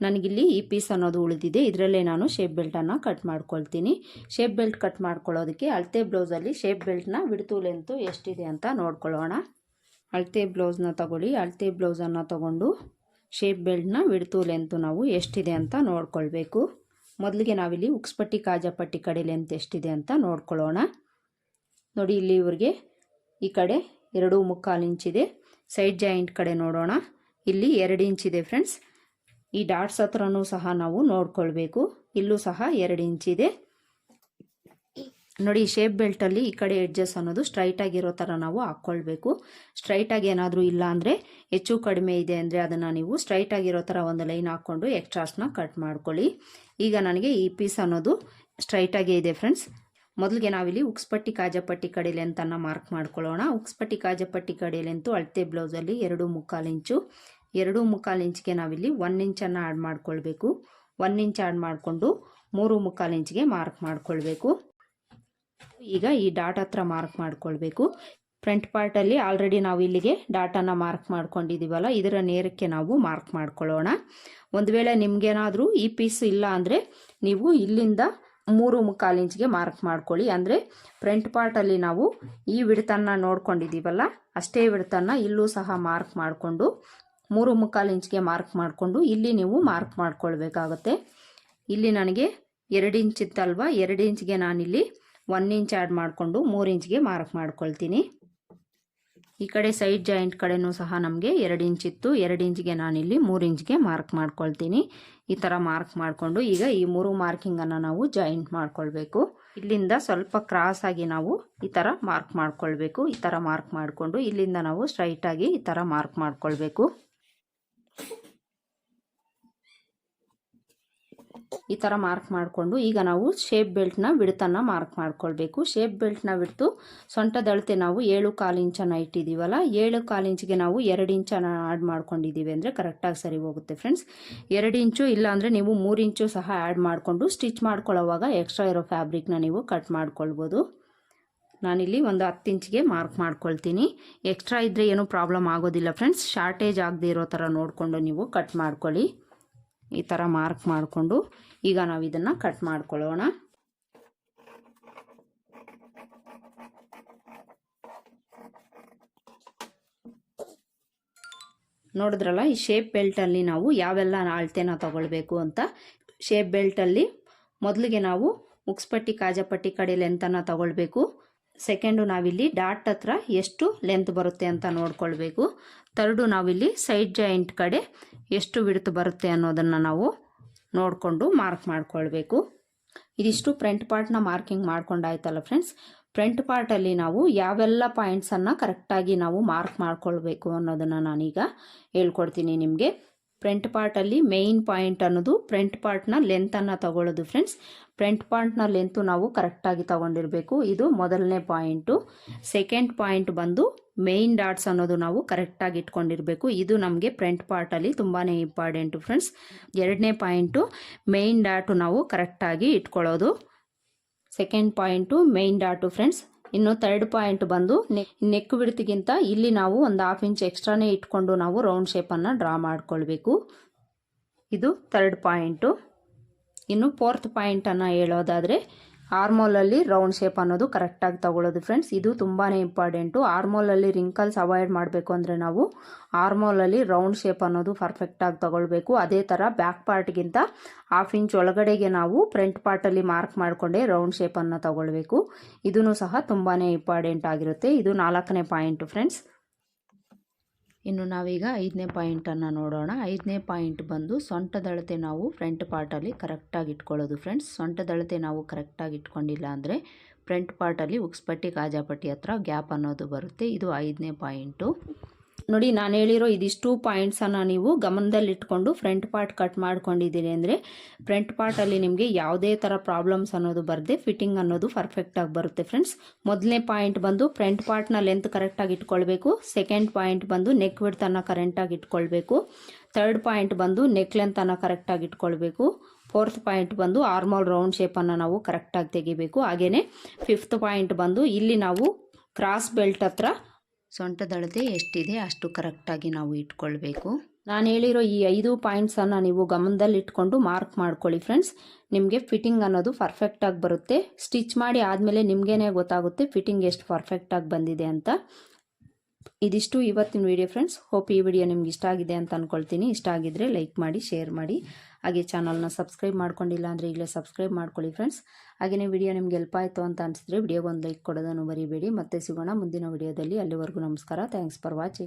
ನನಗಿಲ್ಲಿ ಈ ಪೀಸ್ ಅನ್ನೋದು ಉಳಿದಿದೆ. ಇದರಲ್ಲೇ ನಾನು ಶೇಪ್ ಬೆಲ್ಟನ್ನು ಕಟ್ ಮಾಡ್ಕೊಳ್ತೀನಿ. ಶೇಪ್ ಬೆಲ್ಟ್ ಕಟ್ ಮಾಡ್ಕೊಳ್ಳೋದಕ್ಕೆ ಅಳತೆ ಬ್ಲೌಸಲ್ಲಿ ಶೇಪ್ ಬೆಲ್ಟ್ನ ಬಿಡ್ತು ಲೆಂತು ಎಷ್ಟಿದೆ ಅಂತ ನೋಡ್ಕೊಳ್ಳೋಣ. ಅಳತೆ ಬ್ಲೌಸ್ನ ತಗೊಳ್ಳಿ. ಅಳತೆ ಬ್ಲೌಸನ್ನು ತಗೊಂಡು ಶೇಪ್ ಬೆಲ್ಟ್ನ ಬಿಡ್ತು ಲೆಂತು ನಾವು ಎಷ್ಟಿದೆ ಅಂತ ನೋಡ್ಕೊಳ್ಬೇಕು. ಮೊದಲಿಗೆ ನಾವಿಲ್ಲಿ ಉಕ್ಸ್ಪಟ್ಟಿ, ಕಾಜಾಪಟ್ಟಿ ಕಡೆ ಲೆಂತ್ ಎಷ್ಟಿದೆ ಅಂತ ನೋಡ್ಕೊಳ್ಳೋಣ. ನೋಡಿ, ಇಲ್ಲಿ ಇವ್ರಿಗೆ ಈ ಕಡೆ ಎರಡು ಮುಕ್ಕಾಲು ಇಂಚಿದೆ. ಸೈಡ್ ಜಾಯಿಂಟ್ ಕಡೆ ನೋಡೋಣ. ಇಲ್ಲಿ ಎರಡು ಇಂಚಿದೆ ಫ್ರೆಂಡ್ಸ್ ಈ ಡಾಟ್ಸ್ ಹತ್ರನೂ ಸಹ ನಾವು ನೋಡ್ಕೊಳ್ಬೇಕು. ಇಲ್ಲೂ ಸಹ ಎರಡು ಇಂಚಿದೆ ನೋಡಿ ಶೇಪ್ ಬೆಲ್ಟಲ್ಲಿ ಈ ಕಡೆ ಎಡ್ಜಸ್ ಅನ್ನೋದು ಸ್ಟ್ರೈಟ್ ಆಗಿರೋ ಥರ ನಾವು ಹಾಕ್ಕೊಳ್ಬೇಕು. ಸ್ಟ್ರೈಟಾಗಿ ಏನಾದರೂ ಇಲ್ಲ ಅಂದರೆ ಹೆಚ್ಚು ಕಡಿಮೆ ಇದೆ ಅಂದರೆ ಅದನ್ನು ನೀವು ಸ್ಟ್ರೈಟ್ ಆಗಿರೋ ಥರ ಒಂದು ಲೈನ್ ಹಾಕ್ಕೊಂಡು ಎಕ್ಸ್ಟ್ರಾಸ್ನ ಕಟ್ ಮಾಡ್ಕೊಳ್ಳಿ. ಈಗ ನನಗೆ ಈ ಪೀಸ್ ಅನ್ನೋದು ಸ್ಟ್ರೈಟಾಗೇ ಇದೆ ಫ್ರೆಂಡ್ಸ್ ಮೊದಲಿಗೆ ನಾವಿಲ್ಲಿ ಉಕ್ಸ್ಪಟ್ಟಿ ಕಾಜಪಟ್ಟಿ ಕಡೆಯಲ್ಲಿ ಅಂತನ್ನ ಮಾರ್ಕ್ ಮಾಡ್ಕೊಳ್ಳೋಣ. ಉಕ್ಸ್ಪಟ್ಟಿ ಕಾಜಪಟ್ಟಿ ಕಡೆಯಲ್ಲಿ ಅಂತೂ ಅಳತೆ ಬ್ಲೌಸಲ್ಲಿ ಎರಡು ಮುಕ್ಕಾಲು ಇಂಚು. ಎರಡು ಮುಕ್ಕಾಲು ಇಂಚ್ಗೆ ನಾವಿಲ್ಲಿ ಒನ್ ಇಂಚನ್ನು ಆ್ಯಡ್ ಮಾಡ್ಕೊಳ್ಬೇಕು. ಒನ್ ಇಂಚ್ ಆ್ಯಡ್ ಮಾಡಿಕೊಂಡು ಮೂರು ಮುಕ್ಕಾಲು ಇಂಚ್ಗೆ ಮಾರ್ಕ್ ಮಾಡ್ಕೊಳ್ಬೇಕು. ಈಗ ಈ ಡಾಟ್ ಹತ್ರ ಮಾರ್ಕ್ ಮಾಡ್ಕೊಳ್ಬೇಕು. ಫ್ರಂಟ್ ಪಾರ್ಟಲ್ಲಿ ಆಲ್ರೆಡಿ ನಾವು ಇಲ್ಲಿಗೆ ಡಾಟನ್ನು ಮಾರ್ಕ್ ಮಾಡ್ಕೊಂಡಿದ್ದೀವಲ್ಲ ಇದರ ನೇರಕ್ಕೆ ನಾವು ಮಾರ್ಕ್ ಮಾಡ್ಕೊಳ್ಳೋಣ. ಒಂದು ವೇಳೆ ನಿಮಗೇನಾದರೂ ಈ ಪೀಸ್ ಇಲ್ಲ ಅಂದರೆ ನೀವು ಇಲ್ಲಿಂದ ಮೂರು ಮುಕ್ಕಾಲು ಇಂಚ್ಗೆ ಮಾರ್ಕ್ ಮಾಡ್ಕೊಳ್ಳಿ. ಅಂದರೆ ಫ್ರಂಟ್ ಪಾರ್ಟಲ್ಲಿ ನಾವು ಈ ವಿಡ್ತನ್ನು ನೋಡ್ಕೊಂಡಿದ್ದೀವಲ್ಲ ಅಷ್ಟೇ ವಿಡ್ತನ್ನು ಇಲ್ಲೂ ಸಹ ಮಾರ್ಕ್ ಮಾಡಿಕೊಂಡು ಮೂರು ಮುಕ್ಕಾಲು ಇಂಚ್ಗೆ ಮಾರ್ಕ್ ಮಾಡಿಕೊಂಡು ಇಲ್ಲಿ ನೀವು ಮಾರ್ಕ್ ಮಾಡ್ಕೊಳ್ಬೇಕಾಗತ್ತೆ. ಇಲ್ಲಿ ನನಗೆ ಎರಡು ಇಂಚ್ ಇತ್ತಲ್ವ? ಎರಡು ಇಂಚ್ಗೆ ನಾನಿಲ್ಲಿ ಒನ್ ಇಂಚ್ ಆ್ಯಡ್ ಮಾಡಿಕೊಂಡು ಮೂರು ಇಂಚ್ಗೆ ಮಾರ್ಕ್ ಮಾಡ್ಕೊಳ್ತೀನಿ. ಈ ಕಡೆ ಸೈಡ್ ಜಾಯಿಂಟ್ ಕಡೆನೂ ಸಹ ನಮಗೆ ಎರಡು ಇಂಚ್ ಇತ್ತು. ಎರಡು ಇಂಚ್ಗೆ ನಾನಿಲ್ಲಿ ಮೂರು ಇಂಚ್ಗೆ ಮಾರ್ಕ್ ಮಾಡ್ಕೊಳ್ತೀನಿ. ಈ ಥರ ಮಾರ್ಕ್ ಮಾಡಿಕೊಂಡು ಈಗ ಈ ಮೂರು ಮಾರ್ಕಿಂಗನ್ನು ನಾವು ಜಾಯಿಂಟ್ ಮಾಡ್ಕೊಳ್ಬೇಕು. ಇಲ್ಲಿಂದ ಸ್ವಲ್ಪ ಕ್ರಾಸ್ ಆಗಿ ನಾವು ಈ ಥರ ಮಾರ್ಕ್ ಮಾಡ್ಕೊಳ್ಬೇಕು. ಈ ಥರ ಮಾರ್ಕ್ ಮಾಡಿಕೊಂಡು ಇಲ್ಲಿಂದ ನಾವು ಸ್ಟ್ರೈಟಾಗಿ ಈ ಥರ ಮಾರ್ಕ್ ಮಾಡ್ಕೊಳ್ಬೇಕು. ಈ ಥರ ಮಾರ್ಕ್ ಮಾಡಿಕೊಂಡು ಈಗ ನಾವು ಶೇಪ್ ಬೆಲ್ಟ್ನ ಬಿಡ್ತನ್ನು ಮಾರ್ಕ್ ಮಾಡ್ಕೊಳ್ಬೇಕು. ಶೇಪ್ ಬೆಲ್ಟ್ನ ಬಿಡ್ತು ಸೊಂಟದಳತೆ ನಾವು ಏಳು ಕಾಲು ಇಂಚನ್ನು ಇಟ್ಟಿದ್ದೀವಲ್ಲ ಏಳು ಕಾಲು ಇಂಚಿಗೆ ನಾವು ಎರಡು ಇಂಚನ್ನು ಆ್ಯಡ್ ಮಾಡ್ಕೊಂಡಿದ್ದೀವಿ ಅಂದರೆ ಕರೆಕ್ಟಾಗಿ ಸರಿ ಹೋಗುತ್ತೆ ಫ್ರೆಂಡ್ಸ್ ಎರಡು ಇಂಚು ಇಲ್ಲಾಂದರೆ ನೀವು ಮೂರು ಇಂಚು ಸಹ ಆ್ಯಡ್ ಮಾಡಿಕೊಂಡು ಸ್ಟಿಚ್ ಮಾಡ್ಕೊಳ್ಳೋವಾಗ ಎಕ್ಸ್ಟ್ರಾ ಇರೋ ಫ್ಯಾಬ್ರಿಕ್ನ ನೀವು ಕಟ್ ಮಾಡ್ಕೊಳ್ಬೋದು. ನಾನಿಲ್ಲಿ ಒಂದು ಹತ್ತು ಇಂಚಿಗೆ ಮಾರ್ಕ್ ಮಾಡ್ಕೊಳ್ತೀನಿ. ಎಕ್ಸ್ಟ್ರಾ ಇದ್ದರೆ ಏನೂ ಪ್ರಾಬ್ಲಮ್ ಆಗೋದಿಲ್ಲ ಫ್ರೆಂಡ್ಸ್ ಶಾರ್ಟೇಜ್ ಆಗದೆ ಇರೋ ಥರ ನೋಡಿಕೊಂಡು ನೀವು ಕಟ್ ಮಾಡ್ಕೊಳ್ಳಿ. ಈ ಥರ ಮಾರ್ಕ್ ಮಾಡಿಕೊಂಡು ಈಗ ನಾವು ಇದನ್ನು ಕಟ್ ಮಾಡ್ಕೊಳ್ಳೋಣ. ನೋಡಿದ್ರಲ್ಲ, ಈ ಶೇಪ್ ಬೆಲ್ಟಲ್ಲಿ ನಾವು ಯಾವೆಲ್ಲ ಅಳತೆನ ತಗೊಳ್ಬೇಕು ಅಂತ. ಶೇಪ್ ಬೆಲ್ಟಲ್ಲಿ ಮೊದಲಿಗೆ ನಾವು ಉಕ್ಸ್ಪಟ್ಟಿ ಕಾಜಪಟ್ಟಿ ಕಡೆ ಲೆಂತನ್ನು ತಗೊಳ್ಬೇಕು. ಸೆಕೆಂಡು ನಾವಿಲ್ಲಿ ಡಾಟ್ ಹತ್ರ ಎಷ್ಟು ಲೆಂತ್ ಬರುತ್ತೆ ಅಂತ ನೋಡ್ಕೊಳ್ಬೇಕು. ತರ್ಡು ನಾವಿಲ್ಲಿ ಸೈಡ್ ಜಾಯಿಂಟ್ ಕಡೆ ಎಷ್ಟು ಬಿಡ್ತು ಬರುತ್ತೆ ಅನ್ನೋದನ್ನು ನಾವು ನೋಡಿಕೊಂಡು ಮಾರ್ಕ್ ಮಾಡ್ಕೊಳ್ಬೇಕು. ಇದಿಷ್ಟು ಫ್ರಂಟ್ ಪಾರ್ಟ್ನ ಮಾರ್ಕಿಂಗ್ ಮಾಡ್ಕೊಂಡಾಯ್ತಲ್ಲ ಫ್ರೆಂಡ್ಸ್? ಫ್ರಂಟ್ ಪಾರ್ಟಲ್ಲಿ ನಾವು ಯಾವೆಲ್ಲ ಪಾಯಿಂಟ್ಸನ್ನು ಕರೆಕ್ಟಾಗಿ ನಾವು ಮಾರ್ಕ್ ಮಾಡ್ಕೊಳ್ಬೇಕು ಅನ್ನೋದನ್ನು ನಾನೀಗ ಹೇಳ್ಕೊಡ್ತೀನಿ ನಿಮಗೆ. ಫ್ರಂಟ್ ಪಾರ್ಟಲ್ಲಿ ಮೇಯ್ನ್ ಪಾಯಿಂಟ್ ಅನ್ನೋದು ಫ್ರಂಟ್ ಪಾರ್ಟ್ನ ಲೆಂತನ್ನು ತಗೊಳ್ಳೋದು ಫ್ರೆಂಡ್ಸ್ ಫ್ರಂಟ್ ಪಾಯಿಂಟ್ನ ಲೆಂತು ನಾವು ಕರೆಕ್ಟಾಗಿ ತಗೊಂಡಿರಬೇಕು. ಇದು ಮೊದಲನೇ ಪಾಯಿಂಟು ಸೆಕೆಂಡ್ ಪಾಯಿಂಟ್ ಬಂದು ಮೇಯ್ನ್ ಡಾಟ್ಸ್ ಅನ್ನೋದು ನಾವು ಕರೆಕ್ಟಾಗಿ ಇಟ್ಕೊಂಡಿರಬೇಕು. ಇದು ನಮಗೆ ಫ್ರಂಟ್ ಪಾರ್ಟಲ್ಲಿ ತುಂಬಾ ಇಂಪಾರ್ಟೆಂಟು ಫ್ರೆಂಡ್ಸ್ ಎರಡನೇ ಪಾಯಿಂಟು ಮೇಯ್ನ್ ಡಾಟು ನಾವು ಕರೆಕ್ಟಾಗಿ ಇಟ್ಕೊಳ್ಳೋದು. Second point main dot friends ಇನ್ನು ಥರ್ಡ್ ಪಾಯಿಂಟ್ ಬಂದು ನೆಕ್ ಬಿಡ್ತಿಗಿಂತ ಇಲ್ಲಿ ನಾವು ಒಂದು ಹಾಫ್ ಇಂಚ್ ಎಕ್ಸ್ಟ್ರಾನೇ ಇಟ್ಕೊಂಡು ನಾವು ರೌಂಡ್ ಶೇಪನ್ನು ಡ್ರಾ ಮಾಡ್ಕೊಳ್ಬೇಕು. ಇದು ಥರ್ಡ್ ಪಾಯಿಂಟು ಇನ್ನು ಫೋರ್ತ್ ಪಾಯಿಂಟನ್ನು ಹೇಳೋದಾದರೆ ಆರ್ಮೋಲಲ್ಲಿ ರೌಂಡ್ ಶೇಪ್ ಅನ್ನೋದು ಕರೆಕ್ಟಾಗಿ ತಗೊಳ್ಳೋದು ಫ್ರೆಂಡ್ಸ್ ಇದು ತುಂಬಾ ಇಂಪಾರ್ಟೆಂಟು ಆರ್ಮೋಲಲ್ಲಿ ರಿಂಕಲ್ಸ್ ಅವಾಯ್ಡ್ ಮಾಡಬೇಕು ಅಂದರೆ ನಾವು ಆರ್ಮೋಲಲ್ಲಿ ರೌಂಡ್ ಶೇಪ್ ಅನ್ನೋದು ಪರ್ಫೆಕ್ಟಾಗಿ ತಗೊಳ್ಬೇಕು. ಅದೇ ಥರ ಬ್ಯಾಕ್ ಪಾರ್ಟ್ಗಿಂತ ಹಾಫ್ ಇಂಚ್ ಒಳಗಡೆಗೆ ನಾವು ಫ್ರಂಟ್ ಪಾರ್ಟಲ್ಲಿ ಮಾರ್ಕ್ ಮಾಡಿಕೊಂಡೇ ರೌಂಡ್ ಶೇಪನ್ನು ತಗೊಳ್ಬೇಕು. ಇದೂ ಸಹ ತುಂಬಾ ಇಂಪಾರ್ಟೆಂಟ್ ಆಗಿರುತ್ತೆ. ಇದು ನಾಲ್ಕನೇ ಪಾಯಿಂಟು ಫ್ರೆಂಡ್ಸ್ ಇನ್ನು ನಾವೀಗ ಐದನೇ ಪಾಯಿಂಟನ್ನು ನೋಡೋಣ. ಐದನೇ ಪಾಯಿಂಟ್ ಬಂದು ಸೊಂಟದಳತೆ ನಾವು ಫ್ರಂಟ್ ಪಾರ್ಟಲ್ಲಿ ಕರೆಕ್ಟಾಗಿ ಇಟ್ಕೊಳ್ಳೋದು ಫ್ರೆಂಡ್ಸ್. ಸೊಂಟದಳತೆ ನಾವು ಕರೆಕ್ಟಾಗಿ ಇಟ್ಕೊಂಡಿಲ್ಲ ಅಂದರೆ ಫ್ರಂಟ್ ಪಾರ್ಟಲ್ಲಿ ಉಕ್ಸ್ಪಟ್ಟಿ ಗಾಜಾಪಟ್ಟಿ ಹತ್ರ ಗ್ಯಾಪ್ ಅನ್ನೋದು ಬರುತ್ತೆ. ಇದು ಐದನೇ ಪಾಯಿಂಟು. ನೋಡಿ, ನಾನು ಹೇಳಿರೋ ಇದಿಷ್ಟು ಪಾಯಿಂಟ್ಸನ್ನು ನೀವು ಗಮನದಲ್ಲಿಟ್ಕೊಂಡು ಫ್ರಂಟ್ ಪಾರ್ಟ್ ಕಟ್ ಮಾಡ್ಕೊಂಡಿದ್ದೀರಿ ಅಂದರೆ ಫ್ರಂಟ್ ಪಾರ್ಟಲ್ಲಿ ನಿಮಗೆ ಯಾವುದೇ ಥರ ಪ್ರಾಬ್ಲಮ್ಸ್ ಅನ್ನೋದು ಬರದೆ ಫಿಟ್ಟಿಂಗ್ ಅನ್ನೋದು ಪರ್ಫೆಕ್ಟಾಗಿ ಬರುತ್ತೆ ಫ್ರೆಂಡ್ಸ್ ಮೊದಲನೇ ಪಾಯಿಂಟ್ ಬಂದು ಫ್ರಂಟ್ ಪಾರ್ಟ್ನ ಲೆಂತ್ ಕರೆಕ್ಟಾಗಿ ಇಟ್ಕೊಳ್ಬೇಕು. ಸೆಕೆಂಡ್ ಪಾಯಿಂಟ್ ಬಂದು ನೆಕ್ ವಿಡ್ತನ್ನು ಕರೆಂಟಾಗಿ ಇಟ್ಕೊಳ್ಬೇಕು. ಥರ್ಡ್ ಪಾಯಿಂಟ್ ಬಂದು ನೆಕ್ ಲೆಂತನ್ನು ಕರೆಕ್ಟಾಗಿ ಇಟ್ಕೊಳ್ಬೇಕು. ಫೋರ್ತ್ ಪಾಯಿಂಟ್ ಬಂದು ಆರ್ಮಲ್ ರೌಂಡ್ ಶೇಪನ್ನು ನಾವು ಕರೆಕ್ಟಾಗಿ ತೆಗಿಬೇಕು. ಹಾಗೆಯೇ ಫಿಫ್ತ್ ಪಾಯಿಂಟ್ ಬಂದು ಇಲ್ಲಿ ನಾವು ಕ್ರಾಸ್ ಬೆಲ್ಟ್ ಹತ್ರ ಸೊಂಟದಳತೆ ಎಷ್ಟಿದೆ ಅಷ್ಟು ಕರೆಕ್ಟಾಗಿ ನಾವು ಇಟ್ಕೊಳ್ಬೇಕು. ನಾನು ಹೇಳಿರೋ ಈ ಐದು ಪಾಯಿಂಟ್ಸನ್ನು ನೀವು ಗಮನದಲ್ಲಿ ಇಟ್ಕೊಂಡು ಮಾರ್ಕ್ ಮಾಡ್ಕೊಳ್ಳಿ ಫ್ರೆಂಡ್ಸ್. ನಿಮಗೆ ಫಿಟ್ಟಿಂಗ್ ಅನ್ನೋದು ಪರ್ಫೆಕ್ಟಾಗಿ ಬರುತ್ತೆ. ಸ್ಟಿಚ್ ಮಾಡಿ ಆದಮೇಲೆ ನಿಮಗೇನೆ ಗೊತ್ತಾಗುತ್ತೆ ಫಿಟ್ಟಿಂಗ್ ಎಷ್ಟು ಪರ್ಫೆಕ್ಟಾಗಿ ಬಂದಿದೆ ಅಂತ. ಇದಿಷ್ಟು ಇವತ್ತಿನ ವಿಡಿಯೋ ಫ್ರೆಂಡ್ಸ್. ಹೋಪ್ ಈ ವಿಡಿಯೋ ನಿಮ್ಗೆ ಇಷ್ಟ ಆಗಿದೆ ಅಂತ ಅಂದ್ಕೊಳ್ತೀನಿ ಇಷ್ಟ ಆಗಿದ್ದರೆ ಲೈಕ್ ಮಾಡಿ, ಶೇರ್ ಮಾಡಿ. ಹಾಗೆ ಚಾನಲ್ನ ಸಬ್ಸ್ಕ್ರೈಬ್ ಮಾಡ್ಕೊಂಡಿಲ್ಲ ಅಂದರೆ ಈಗಲೇ ಸಬ್ಸ್ಕ್ರೈಬ್ ಮಾಡ್ಕೊಳ್ಳಿ ಫ್ರೆಂಡ್ಸ್. ಹಾಗೆಯೇ ವಿಡಿಯೋ ನಿಮ್ಗೆ ಎಲ್ಪ್ ಆಯಿತು ಅಂತ ಅನಿಸಿದ್ರೆ ವಿಡಿಯೋಗೆ ಒಂದು ಲೈಕ್ ಕೊಡೋದನ್ನು ಬರೀಬೇಡಿ ಮತ್ತೆ ಸಿಗೋಣ ಮುಂದಿನ ವಿಡಿಯೋದಲ್ಲಿ. ಅಲ್ಲಿವರೆಗೂ ನಮಸ್ಕಾರ. Thanks for watching